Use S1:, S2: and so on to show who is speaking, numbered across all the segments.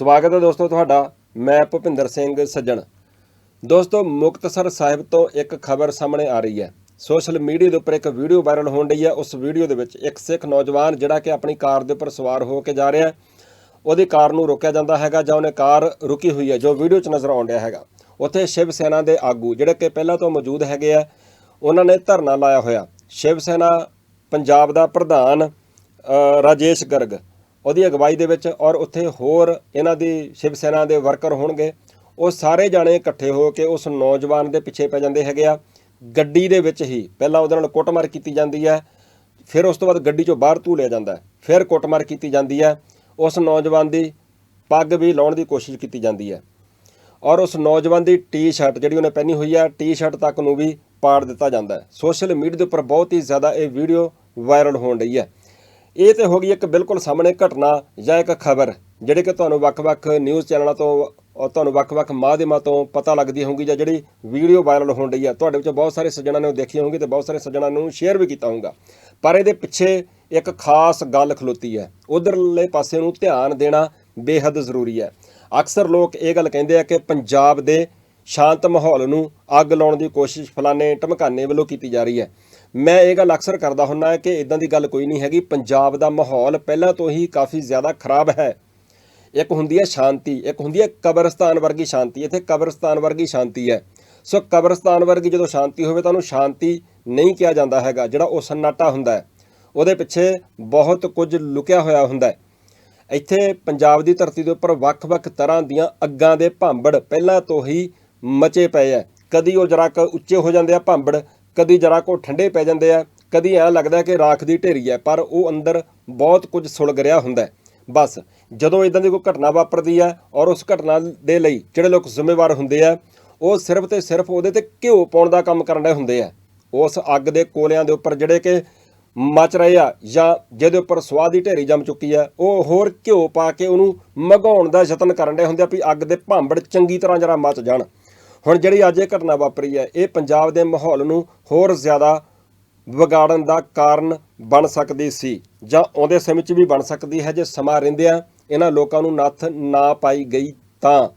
S1: ਸਵਾਗਤ ਹੈ ਦੋਸਤੋ ਤੁਹਾਡਾ, ਮੈਂ ਭੁਪਿੰਦਰ ਸਿੰਘ ਸੱਜਣ। ਦੋਸਤੋ, ਮੁਕਤਸਰ ਸਾਹਿਬ ਤੋਂ ਇੱਕ ਖਬਰ ਸਾਹਮਣੇ ਆ ਰਹੀ ਹੈ। ਸੋਸ਼ਲ ਮੀਡੀਆ ਦੇ ਉੱਪਰ ਇੱਕ ਵੀਡੀਓ ਵਾਇਰਲ ਹੋਣ ਰਹੀ ਹੈ। ਉਸ ਵੀਡੀਓ ਦੇ ਵਿੱਚ ਇੱਕ ਸਿੱਖ ਨੌਜਵਾਨ ਜਿਹੜਾ ਕਿ ਆਪਣੀ ਕਾਰ ਦੇ ਉੱਪਰ ਸਵਾਰ ਹੋ ਕੇ ਜਾ ਰਿਹਾ ਉਹਦੀ ਕਾਰ ਨੂੰ ਰੋਕਿਆ ਜਾਂਦਾ ਹੈਗਾ, ਜਾਂ ਉਹਨੇ ਕਾਰ ਰੁਕੀ ਹੋਈ ਹੈ, ਜੋ ਵੀਡੀਓ 'ਚ ਨਜ਼ਰ ਆਉਣ ਰਿਹਾ ਹੈਗਾ। ਉੱਥੇ ਸ਼ਿਵ ਸੈਨਾ ਦੇ ਆਗੂ ਜਿਹੜੇ ਕਿ ਪਹਿਲਾਂ ਤੋਂ ਮੌਜੂਦ ਹੈਗੇ ਆ, ਉਹਨਾਂ ਨੇ ਧਰਨਾ ਲਾਇਆ ਹੋਇਆ। ਸ਼ਿਵ ਸੈਨਾ ਪੰਜਾਬ ਦਾ ਪ੍ਰਧਾਨ ਰਾਜੇਸ਼ ਗਰਗ। ਉਹਦੀ ਅਗਵਾਈ ਦੇ ਵਿੱਚ ਔਰ ਉੱਥੇ ਹੋਰ ਇਹਨਾਂ ਦੀ ਸ਼ਿਵ ਸੈਨਾ ਦੇ ਵਰਕਰ ਹੋਣਗੇ। ਉਹ ਸਾਰੇ ਜਾਣੇ ਇਕੱਠੇ ਹੋ ਕੇ ਉਸ ਨੌਜਵਾਨ ਦੇ ਪਿੱਛੇ ਪੈ ਜਾਂਦੇ ਹੈਗੇ ਆ। ਗੱਡੀ ਦੇ ਵਿੱਚ ਹੀ ਪਹਿਲਾਂ ਉਹਦੇ ਨਾਲ ਕੁੱਟਮਾਰ ਕੀਤੀ ਜਾਂਦੀ ਹੈ, ਫਿਰ ਉਸ ਤੋਂ ਬਾਅਦ ਗੱਡੀ ਚੋਂ ਬਾਹਰ ਧੂ ਲਿਆ ਜਾਂਦਾ ਫਿਰ ਕੁੱਟਮਾਰ ਕੀਤੀ ਜਾਂਦੀ ਹੈ। ਉਸ ਨੌਜਵਾਨ ਦੀ ਪੱਗ ਵੀ ਲਾਉਣ ਦੀ ਕੋਸ਼ਿਸ਼ ਕੀਤੀ ਜਾਂਦੀ ਹੈ। ਔਰ ਉਸ ਨੌਜਵਾਨ ਦੀ ਟੀ-ਸ਼ਰਟ ਜਿਹੜੀ ਉਹਨੇ ਪਹਿਨੀ ਹੋਈ ਹੈ, ਟੀ-ਸ਼ਰਟ ਤੱਕ ਨੂੰ ਵੀ ਪਾੜ ਦਿੱਤਾ ਜਾਂਦਾ ਹੈ। ਸੋਸ਼ਲ ਮੀਡੀਆ ਦੇ ਉੱਪਰ ਬਹੁਤ ਹੀ ਜ਼ਿਆਦਾ ਇਹ ਵੀਡੀਓ ਵਾਇਰਲ ਹੋਣ ਰਹੀ ਹੈ। ਇਹ ਤੇ ਹੋ ਗਈ ਇੱਕ ਬਿਲਕੁਲ ਸਾਹਮਣੇ ਘਟਨਾ ਜਾਂ ਇੱਕ ਖਬਰ, ਜਿਹੜੇ ਕਿ ਤੁਹਾਨੂੰ ਵੱਖ-ਵੱਖ ਨਿਊਜ਼ ਚੈਨਲਾਂ ਤੋਂ ਤੁਹਾਨੂੰ ਵੱਖ-ਵੱਖ ਮਾਧਿਅਮਾਂ ਤੋਂ ਪਤਾ ਲੱਗਦੀ ਹੋਊਗੀ ਜਾਂ ਜਿਹੜੀ ਵੀਡੀਓ ਵਾਇਰਲ ਹੋਣ ਰਹੀ ਹੈ ਤੁਹਾਡੇ ਵਿੱਚੋਂ ਬਹੁਤ ਸਾਰੇ ਸੱਜਣਾਂ ਨੇ ਉਹ ਦੇਖੀ ਹੋਊਗੀ ਤੇ ਬਹੁਤ ਸਾਰੇ ਸੱਜਣਾਂ ਨੂੰ ਸ਼ੇਅਰ ਵੀ ਕੀਤਾ ਹੋਊਗਾ। ਪਰ ਇਹਦੇ ਪਿੱਛੇ ਇੱਕ ਖਾਸ ਗੱਲ ਖਲੋਤੀ ਹੈ। ਉਧਰਲੇ ਪਾਸੇ ਨੂੰ ਧਿਆਨ ਦੇਣਾ ਬੇਹੱਦ ਜ਼ਰੂਰੀ ਹੈ। ਅਕਸਰ ਲੋਕ ਇਹ ਗੱਲ ਕਹਿੰਦੇ ਆ ਕਿ ਪੰਜਾਬ ਦੇ ਸ਼ਾਂਤ ਮਾਹੌਲ ਨੂੰ ਅੱਗ ਲਾਉਣ ਦੀ ਕੋਸ਼ਿਸ਼ ਫਲਾਣੇ ਢਮਕਾਨੇ ਵੱਲੋਂ ਕੀਤੀ ਜਾ ਰਹੀ ਹੈ। ਮੈਂ ਇਹ ਗੱਲ ਅਕਸਰ ਕਰਦਾ ਹੁੰਨਾ ਕਿ ਇਦਾਂ ਦੀ ਗੱਲ ਕੋਈ ਨਹੀਂ ਹੈਗੀ। ਪੰਜਾਬ ਦਾ ਮਾਹੌਲ ਪਹਿਲਾਂ ਤੋਂ ਹੀ ਕਾਫੀ ਜ਼ਿਆਦਾ ਖਰਾਬ ਹੈ। ਇੱਕ ਹੁੰਦੀ ਹੈ ਸ਼ਾਂਤੀ, ਇੱਕ ਹੁੰਦੀ ਹੈ ਕਬਰਸਤਾਨ ਵਰਗੀ ਸ਼ਾਂਤੀ। ਇੱਥੇ ਕਬਰਸਤਾਨ ਵਰਗੀ ਸ਼ਾਂਤੀ ਹੈ। ਸੋ ਕਬਰਸਤਾਨ ਵਰਗੀ ਜਦੋਂ ਸ਼ਾਂਤੀ ਹੋਵੇ ਤਾਂ ਉਹਨੂੰ ਸ਼ਾਂਤੀ ਨਹੀਂ ਕਿਹਾ ਜਾਂਦਾ ਹੈਗਾ, ਜਿਹੜਾ ਉਹ ਸੰਨਾਟਾ ਹੁੰਦਾ ਹੈ। ਉਹਦੇ ਪਿੱਛੇ ਬਹੁਤ ਕੁਝ ਲੁਕਿਆ ਹੋਇਆ ਹੁੰਦਾ ਹੈ। ਇੱਥੇ ਪੰਜਾਬ ਦੀ ਧਰਤੀ ਦੇ ਉੱਪਰ ਵੱਖ-ਵੱਖ ਤਰ੍ਹਾਂ ਦੀਆਂ ਅੱਗਾਂ ਦੇ ਭਾਂਬੜ ਪਹਿਲਾਂ ਤੋਂ ਹੀ ਮਚੇ ਪਏ ਆ ਕਦੀ ਉਹ ਜਰਾ ਕੁ ਉੱਚੇ ਹੋ ਜਾਂਦੇ ਆ ਭਾਂਬੜ ਕਦੀ ਜਰਾ ਕੋ ਠੰਡੇ ਪੈ ਜਾਂਦੇ ਆ, ਕਦੀ ਐਂ ਲੱਗਦਾ ਕਿ ਰਾਖ ਦੀ ਢੇਰੀ ਹੈ ਪਰ ਉਹ ਅੰਦਰ ਬਹੁਤ ਕੁਝ ਸੁਲਗ ਰਿਹਾ ਹੁੰਦਾ ਹੈ ਬਸ, ਜਦੋਂ ਇਦਾਂ ਦੀ ਕੋਈ ਘਟਨਾ ਵਾਪਰਦੀ ਹੈ ਔਰ ਉਸ ਘਟਨਾ ਦੇ ਲਈ ਜਿਹੜੇ ਲੋਕ ਜ਼ਿੰਮੇਵਾਰ ਹੁੰਦੇ ਆ, ਉਹ ਸਿਰਫ ਤੇ ਸਿਰਫ ਉਹਦੇ ਤੇ ਘਿਓ ਪਾਉਣ ਦਾ ਕੰਮ ਕਰਨ ਦੇ ਹੁੰਦੇ ਆ। ਉਸ ਅੱਗ ਦੇ ਕੋਲਿਆਂ ਦੇ ਉੱਪਰ ਜਿਹੜੇ ਕਿ ਮਚ ਰਹੇ ਆ ਜਾਂ ਜਿਹਦੇ ਉੱਪਰ ਸਵਾਦ ਦੀ ਢੇਰੀ ਜੰਮ ਚੁੱਕੀ ਆ ਉਹ ਹੋਰ ਘਿਓ ਪਾ ਕੇ ਉਹਨੂੰ ਮਗਾਉਣ ਦਾ ਯਤਨ ਕਰਨ ਦੇ ਹੁੰਦੇ ਆ ਵੀ ਅੱਗ ਦੇ ਭਾਂਬੜ ਚੰਗੀ ਤਰ੍ਹਾਂ ਜਰਾ ਮਚ ਜਾਣ। ਹੁਣ ਜਿਹੜੀ ਅੱਜ ਇਹ ਘਟਨਾ ਵਾਪਰੀ ਹੈ, ਇਹ ਪੰਜਾਬ ਦੇ ਮਾਹੌਲ ਨੂੰ ਹੋਰ ਜ਼ਿਆਦਾ ਵਿਗਾੜਨ ਦਾ ਕਾਰਨ ਬਣ ਸਕਦੀ ਸੀ ਜਾਂ ਆਉਂਦੇ ਸਮੇਂ 'ਚ ਵੀ ਬਣ ਸਕਦੀ ਹੈ, ਜੇ ਸਮਾਂ ਰਹਿੰਦਿਆਂ ਇਹਨਾਂ ਲੋਕਾਂ ਨੂੰ ਨੱਥ ਨਾ ਪਾਈ ਗਈ ਤਾਂ।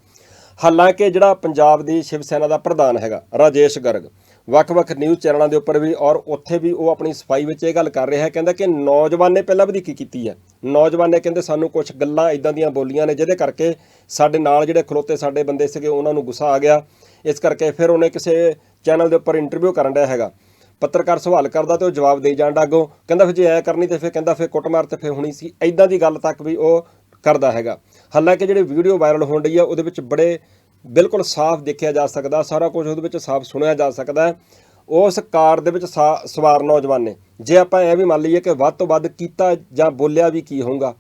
S1: ਹਾਲਾਂਕਿ ਜਿਹੜਾ ਪੰਜਾਬ ਦੀ ਸ਼ਿਵ ਸੈਨਾ ਦਾ ਪ੍ਰਧਾਨ ਹੈਗਾ, ਰਾਜੇਸ਼ ਗਰਗ, ਵੱਖ-ਵੱਖ ਨਿਊਜ਼ ਚੈਨਲਾਂ ਦੇ ਉੱਪਰ ਵੀ ਔਰ ਉੱਥੇ ਵੀ ਉਹ ਆਪਣੀ ਸਫ਼ਾਈ ਵਿੱਚ ਇਹ ਗੱਲ ਕਰ ਰਿਹਾ ਹੈ, ਕਹਿੰਦਾ ਕਿ ਨੌਜਵਾਨ ਨੇ ਪਹਿਲਾਂ ਵਧੀਕੀ ਕੀਤੀ ਹੈ। ਨੌਜਵਾਨ ਨੇ ਕਹਿੰਦੇ ਸਾਨੂੰ ਕੁਝ ਗੱਲਾਂ ਇਦਾਂ ਦੀਆਂ ਬੋਲੀਆਂ ਨੇ, ਜਿਹਦੇ ਕਰਕੇ ਸਾਡੇ ਨਾਲ ਜਿਹੜੇ ਖਲੋਤੇ ਸਾਡੇ ਬੰਦੇ ਸੀਗੇ, ਉਹਨਾਂ ਨੂੰ ਗੁੱਸਾ ਆ ਗਿਆ। ਇਸ ਕਰਕੇ ਫਿਰ ਉਹਨੇ ਕਿਸੇ ਚੈਨਲ ਦੇ ਉੱਪਰ ਇੰਟਰਵਿਊ ਕਰਨ ਡਿਆ ਹੈਗਾ। ਪੱਤਰਕਾਰ ਸਵਾਲ ਕਰਦਾ ਤੇ ਉਹ ਜਵਾਬ ਦੇਈ ਜਾਂਦਾ ਅੱਗੋਂ। ਕਹਿੰਦਾ ਫਿਰ ਜੇ ਐ ਕਰਨੀ ਤੇ ਫਿਰ ਕਹਿੰਦਾ ਫਿਰ ਕੁੱਟਮਾਰ ਤੇ ਫਿਰ ਹੋਣੀ ਸੀ। ਐਦਾਂ ਦੀ ਗੱਲ ਤੱਕ ਵੀ ਉਹ ਕਰਦਾ ਹੈਗਾ। ਹਾਲਾਂਕਿ ਜਿਹੜੀ ਵੀਡੀਓ ਵਾਇਰਲ ਹੋਣ ਰਹੀ ਆ, ਉਹਦੇ ਵਿੱਚ ਬੜੇ ਬਿਲਕੁਲ ਸਾਫ਼ ਦੇਖਿਆ ਜਾ ਸਕਦਾ, ਸਾਰਾ ਕੁਝ ਉਹਦੇ ਵਿੱਚ ਸਾਫ਼ ਸੁਣਿਆ ਜਾ ਸਕਦਾ। ਉਸ ਕਾਰ ਦੇ ਵਿੱਚ ਸਾ- ਸਵਾਰ ਨੌਜਵਾਨ ਨੇ। ਜੇ ਆਪਾਂ ਇਹ ਵੀ ਮੰਨ ਲਈਏ ਕਿ ਵੱਧ ਤੋਂ ਵੱਧ ਕੀਤਾ ਜਾਂ ਬੋਲਿਆ ਵੀ ਕੀ ਹੋਊਗਾ।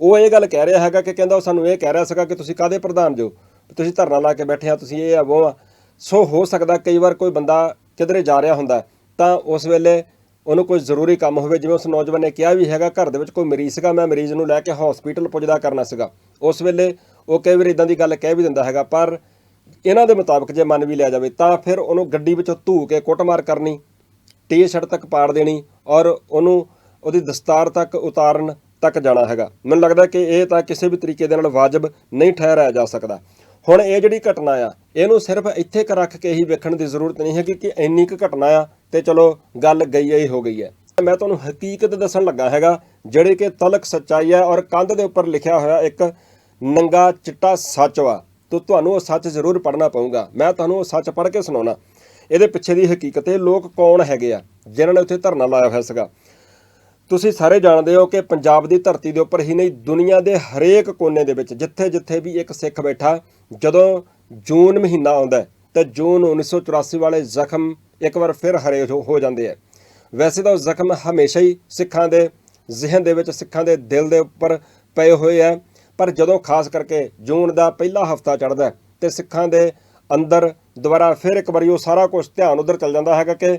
S1: ਉਹ ਇਹ ਗੱਲ ਕਹਿ ਰਿਹਾ ਹੈਗਾ ਕਿ ਕਹਿੰਦਾ ਉਹ ਸਾਨੂੰ ਇਹ ਕਹਿ ਰਿਹਾ ਸੀਗਾ ਕਿ ਤੁਸੀਂ ਕਾਦੇ ਪ੍ਰਧਾਨ ਜੋ? ਤੁਸੀਂ ਧਰਨਾ ਲਾ ਕੇ ਬੈਠੇ ਆ, ਤੁਸੀਂ ਇਹ ਆ, ਉਹ ਆ। ਸੋ ਹੋ ਸਕਦਾ ਕਈ ਵਾਰ ਕੋਈ ਬੰਦਾ ਕਿਧਰੇ ਜਾ ਰਿਹਾ ਹੁੰਦਾ ਤਾਂ ਉਸ ਵੇਲੇ ਉਹਨੂੰ ਕੋਈ ਜ਼ਰੂਰੀ ਕੰਮ ਹੋਵੇ। ਜਿਵੇਂ ਉਸ ਨੌਜਵਾਨ ਨੇ ਕਿਹਾ ਵੀ ਹੈਗਾ, ਘਰ ਦੇ ਵਿੱਚ ਕੋਈ ਮਰੀਜ਼ ਸੀਗਾ, ਮੈਂ ਮਰੀਜ਼ ਨੂੰ ਲੈ ਕੇ ਹਸਪੀਟਲ ਪੁੱਜਦਾ ਕਰਨਾ ਸੀਗਾ। ਉਸ ਵੇਲੇ ਉਹ ਕਈ ਵਾਰ ਇਦਾਂ ਦੀ ਗੱਲ ਕਹਿ ਵੀ ਦਿੰਦਾ ਹੈਗਾ, ਪਰ ਇਹਨਾਂ ਦੇ ਮੁਤਾਬਕ ਜੇ ਮੰਨ ਵੀ ਲਿਆ ਜਾਵੇ, ਤਾਂ ਫਿਰ ਉਹਨੂੰ ਗੱਡੀ ਵਿੱਚੋਂ ਧੂ ਕੇ ਕੁੱਟਮਾਰ ਕਰਨੀ ਟੀ-ਸ਼ਰਟ ਤੱਕ ਪਾੜ ਦੇਣੀ ਔਰ ਉਹਨੂੰ ਉਹਦੀ ਦਸਤਾਰ ਤੱਕ ਉਤਾਰਨ ਤੱਕ ਜਾਣਾ ਹੈਗਾ। ਮੈਨੂੰ ਲੱਗਦਾ ਕਿ ਇਹ ਤਾਂ ਕਿਸੇ ਵੀ ਤਰੀਕੇ ਦੇ ਨਾਲ ਵਾਜਬ ਨਹੀਂ ਠਹਿਰਾਇਆ ਜਾ ਸਕਦਾ। ਹੁਣ ਇਹ ਜਿਹੜੀ ਘਟਨਾ ਆ, ਇਹਨੂੰ ਸਿਰਫ ਇੱਥੇ ਕ ਰੱਖ ਕੇ ਹੀ ਵੇਖਣ ਦੀ ਜ਼ਰੂਰਤ ਨਹੀਂ ਹੈਗੀ ਕਿ ਇੰਨੀ ਕੁ ਘਟਨਾ ਆ ਤੇ ਚਲੋ ਗੱਲ ਗਈ ਹੀ ਹੋ ਗਈ ਹੈ ਮੈਂ ਤੁਹਾਨੂੰ ਹਕੀਕਤ ਦੱਸਣ ਲੱਗਾ ਹੈਗਾ, ਜਿਹੜੀ ਕਿ ਤਲਕ ਸੱਚਾਈ ਹੈ ਔਰ ਕੰਧ ਦੇ ਉੱਪਰ ਲਿਖਿਆ ਹੋਇਆ ਇੱਕ ਨੰਗਾ ਚਿੱਟਾ ਸੱਚ ਵਾ। ਤੋ ਤੁਹਾਨੂੰ ਉਹ ਸੱਚ ਜ਼ਰੂਰ ਪੜ੍ਹਨਾ ਪਊਗਾ। ਮੈਂ ਤੁਹਾਨੂੰ ਉਹ ਸੱਚ ਪੜ੍ਹ ਕੇ ਸੁਣਾਉਣਾ। ਇਹਦੇ ਪਿੱਛੇ ਦੀ ਹਕੀਕਤ ਇਹ ਲੋਕ ਕੌਣ ਹੈਗੇ ਆ, ਜਿਨ੍ਹਾਂ ਨੇ ਉੱਥੇ ਧਰਨਾ ਲਾਇਆ ਹੋਇਆ ਸੀਗਾ। ਤੁਸੀਂ ਸਾਰੇ ਜਾਣਦੇ ਹੋ ਕਿ ਪੰਜਾਬ ਦੀ ਧਰਤੀ ਦੇ ਉੱਪਰ ਹੀ ਨਹੀਂ, ਦੁਨੀਆ ਦੇ ਹਰੇਕ ਕੋਨੇ ਦੇ ਵਿੱਚ ਜਿੱਥੇ-ਜਿੱਥੇ ਵੀ ਇੱਕ ਸਿੱਖ ਬੈਠਾ, ਜਦੋਂ ਜੂਨ ਮਹੀਨਾ ਆਉਂਦਾ ਤਾਂ ਜੂਨ 1984 ਵਾਲੇ ਜ਼ਖਮ ਇੱਕ ਵਾਰ ਫਿਰ ਹਰੇ ਹੋ- ਜਾਂਦੇ ਆ। ਵੈਸੇ ਤਾਂ ਉਹ ਜ਼ਖਮ ਹਮੇਸ਼ਾ ਹੀ ਸਿੱਖਾਂ ਦੇ ਜ਼ਿਹਨ ਦੇ ਵਿੱਚ, ਸਿੱਖਾਂ ਦੇ ਦਿਲ ਦੇ ਉੱਪਰ ਪਏ ਹੋਏ ਆ, ਪਰ ਜਦੋਂ ਖਾਸ ਕਰਕੇ ਜੂਨ ਦਾ ਪਹਿਲਾ ਹਫਤਾ ਚੜ੍ਹਦਾ ਤੇ ਸਿੱਖਾਂ ਦੇ ਅੰਦਰ ਦੁਬਾਰਾ ਫਿਰ ਇੱਕ ਵਾਰੀ ਉਹ ਸਾਰਾ ਕੁਝ ਧਿਆਨ ਉਧਰ ਚੱਲ ਜਾਂਦਾ ਹੈਗਾ ਕਿ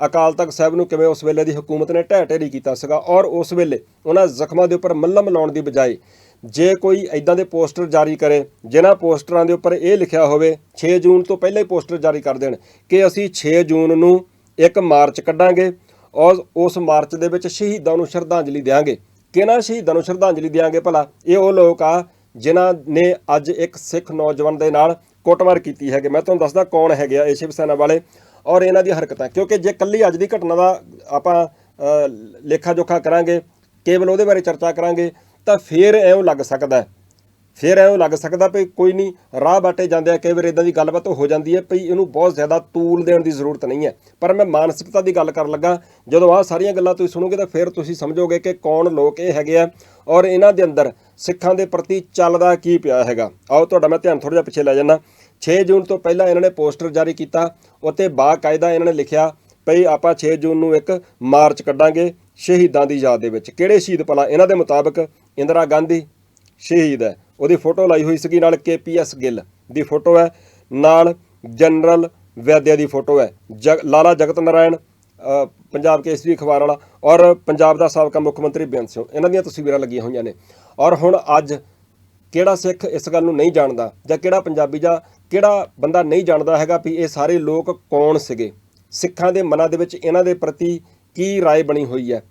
S1: ਅਕਾਲ ਤਖਤ ਸਾਹਿਬ ਨੂੰ ਕਿਵੇਂ ਉਸ ਵੇਲੇ ਦੀ ਹਕੂਮਤ ਨੇ ਢਹਿ ਢੇਰੀ ਕੀਤਾ ਸੀਗਾ ਔਰ ਉਸ ਵੇਲੇ ਉਹਨਾਂ ਜ਼ਖਮਾਂ ਦੇ ਉੱਪਰ ਮੱਲਮ ਲਾਉਣ ਦੀ ਬਜਾਏ ਜੇ ਕੋਈ ਐਦਾਂ ਦੇ ਪੋਸਟਰ ਜਾਰੀ ਕਰੇ, ਜਿਨ੍ਹਾਂ ਪੋਸਟਰਾਂ ਦੇ ਉੱਪਰ ਇਹ ਲਿਖਿਆ ਹੋਵੇ 6 ਜੂਨ ਤੋਂ ਪਹਿਲਾਂ ਹੀ ਪੋਸਟਰ ਜਾਰੀ ਕਰ ਦੇਣ ਕਿ ਅਸੀਂ 6 ਜੂਨ ਨੂੰ ਇੱਕ ਮਾਰਚ ਕੱਢਾਂਗੇ ਔਰ ਉਸ ਮਾਰਚ ਦੇ ਵਿੱਚ ਸ਼ਹੀਦਾਂ ਨੂੰ ਸ਼ਰਧਾਂਜਲੀ ਦੇਵਾਂਗੇ ਕਿਹਨਾਂ ਸ਼ਹੀਦਾਂ ਨੂੰ ਸ਼ਰਧਾਂਜਲੀ ਦੇਵਾਂਗੇ ਭਲਾ? ਇਹ ਉਹ ਲੋਕ ਆ ਜਿਨ੍ਹਾਂ ਨੇ ਅੱਜ ਇੱਕ ਸਿੱਖ ਨੌਜਵਾਨ ਦੇ ਨਾਲ ਕੁੱਟਮਾਰ ਕੀਤੀ ਹੈਗੀ। ਮੈਂ ਤੁਹਾਨੂੰ ਦੱਸਦਾ ਕੌਣ ਹੈਗੇ ਆ ਇਹ ਸ਼ਿਵ ਸੈਨਾ ਵਾਲੇ। ਔਰ ਇਹਨਾਂ ਦੀ ਹਰਕਤਾਂ, ਕਿਉਂਕਿ ਜੇ ਕੱਲੀ ਅੱਜ ਦੀ ਘਟਨਾ ਦਾ ਆਪਾਂ ਲੇਖਾ ਜੋਖਾ ਕਰਾਂਗੇ, ਕੇਵਲ ਉਹਦੇ ਬਾਰੇ ਚਰਚਾ ਕਰਾਂਗੇ, ਤਾਂ ਫੇਰ ਐਉਂ ਲੱਗ ਸਕਦਾ ਹੈ। ਫਿਰ ਐਂ ਲੱਗ ਸਕਦਾ ਵੀ ਕੋਈ ਨਹੀਂ, ਰਾਹ ਬਾਟੇ ਜਾਂਦੇ ਆ, ਕਈ ਵਾਰ ਇਦਾਂ ਦੀ ਗੱਲਬਾਤ ਹੋ ਜਾਂਦੀ ਹੈ ਵੀ ਇਹਨੂੰ ਬਹੁਤ ਜ਼ਿਆਦਾ ਤੂਲ ਦੇਣ ਦੀ ਜ਼ਰੂਰਤ ਨਹੀਂ ਹੈ। ਪਰ ਮੈਂ ਮਾਨਸਿਕਤਾ ਦੀ ਗੱਲ ਕਰਨ ਲੱਗਾ, ਜਦੋਂ ਆਹ ਸਾਰੀਆਂ ਗੱਲਾਂ ਤੁਸੀਂ ਸੁਣੋਗੇ ਤਾਂ ਫਿਰ ਤੁਸੀਂ ਸਮਝੋਗੇ ਕਿ ਕੌਣ ਲੋਕ ਇਹ ਹੈਗੇ ਆ ਔਰ ਇਹਨਾਂ ਦੇ ਅੰਦਰ ਸਿੱਖਾਂ ਦੇ ਪ੍ਰਤੀ ਚੱਲਦਾ ਕੀ ਪਿਆ ਹੈਗਾ। ਆਓ, ਤੁਹਾਡਾ ਮੈਂ ਧਿਆਨ ਥੋੜਾ ਜਿਹਾ ਪਿੱਛੇ ਲੈ ਜਾਣਾ 6 ਜੂਨ ਤੋਂ ਪਹਿਲਾਂ ਇਹਨਾਂ ਨੇ ਪੋਸਟਰ ਜਾਰੀ ਕੀਤਾ। ਉੱਤੇ ਬਾਕਾਇਦਾ ਇਹਨਾਂ ਨੇ ਲਿਖਿਆ ਭਈ ਆਪਾਂ 6 ਜੂਨ ਨੂੰ ਇੱਕ ਮਾਰਚ ਕੱਢਾਂਗੇ ਸ਼ਹੀਦਾਂ ਦੀ ਯਾਦ ਦੇ ਵਿੱਚ। ਕਿਹੜੇ ਸ਼ਹੀਦ ਭਲਾ ਇਹਨਾਂ ਦੇ ਮੁਤਾਬਕ? ਇੰਦਰਾ ਗਾਂਧੀ ਸ਼ਹੀਦ ਹੈ। ਉਹਦੀ ਫੋਟੋ ਲਾਈ ਹੋਈ ਸੀਗੀ ਨਾਲ ਕੇਪੀਐਸ ਗਿੱਲ ਦੀ ਫੋਟੋ ਹੈ। ਨਾਲ ਜਨਰਲ ਵੈਦਿਆ ਦੀ ਫੋਟੋ ਹੈ। ਜਗ- ਲਾਲਾ ਜਗਤ ਨਾਰਾਇਣ ਅ, ਪੰਜਾਬ ਕੇਸਰੀ ਅਖਬਾਰ ਵਾਲਾ ਔਰ ਪੰਜਾਬ ਦਾ ਸਾਬਕਾ ਮੁੱਖ ਮੰਤਰੀ ਬੇਅੰਤ ਸਿੰਘ। ਇਹਨਾਂ ਦੀਆਂ ਤਸਵੀਰਾਂ ਲੱਗੀਆਂ ਹੋਈਆਂ ਨੇ। ਔਰ ਹੁਣ ਅੱਜ ਕਿਹੜਾ ਸਿੱਖ ਇਸ ਗੱਲ ਨੂੰ ਨਹੀਂ ਜਾਣਦਾ ਜਾਂ ਕਿਹੜਾ ਪੰਜਾਬੀ ਜਾਂ ਕਿਹੜਾ ਬੰਦਾ ਨਹੀਂ ਜਾਣਦਾ ਹੈਗਾ ਵੀ ਇਹ ਸਾਰੇ ਲੋਕ ਕੌਣ ਸੀਗੇ ਸਿੱਖਾਂ ਦੇ ਮਨਾਂ ਦੇ ਵਿੱਚ ਇਹਨਾਂ ਦੇ ਪ੍ਰਤੀ ਕੀ رائے ਬਣੀ ਹੋਈ ਹੈ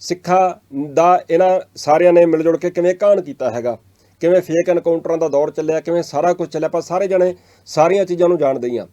S1: ਸਿੱਖਾਂ ਦਾ ਇਹਨਾਂ ਸਾਰਿਆਂ ਨੇ ਮਿਲ ਜੁਲ ਕੇ ਕਿਵੇਂ ਕਾਣ ਕੀਤਾ ਹੈਗਾ ਕਿਵੇਂ ਫੇਕ ਐਨਕਾਊਂਟਰਾਂ ਦਾ ਦੌਰ ਚੱਲਿਆ ਕਿਵੇਂ ਸਾਰਾ ਕੁਝ ਚੱਲਿਆ ਪਰ ਸਾਰੇ ਜਣੇ ਸਾਰੀਆਂ ਚੀਜ਼ਾਂ ਨੂੰ ਜਾਣਦੇ ਹੀ ਆ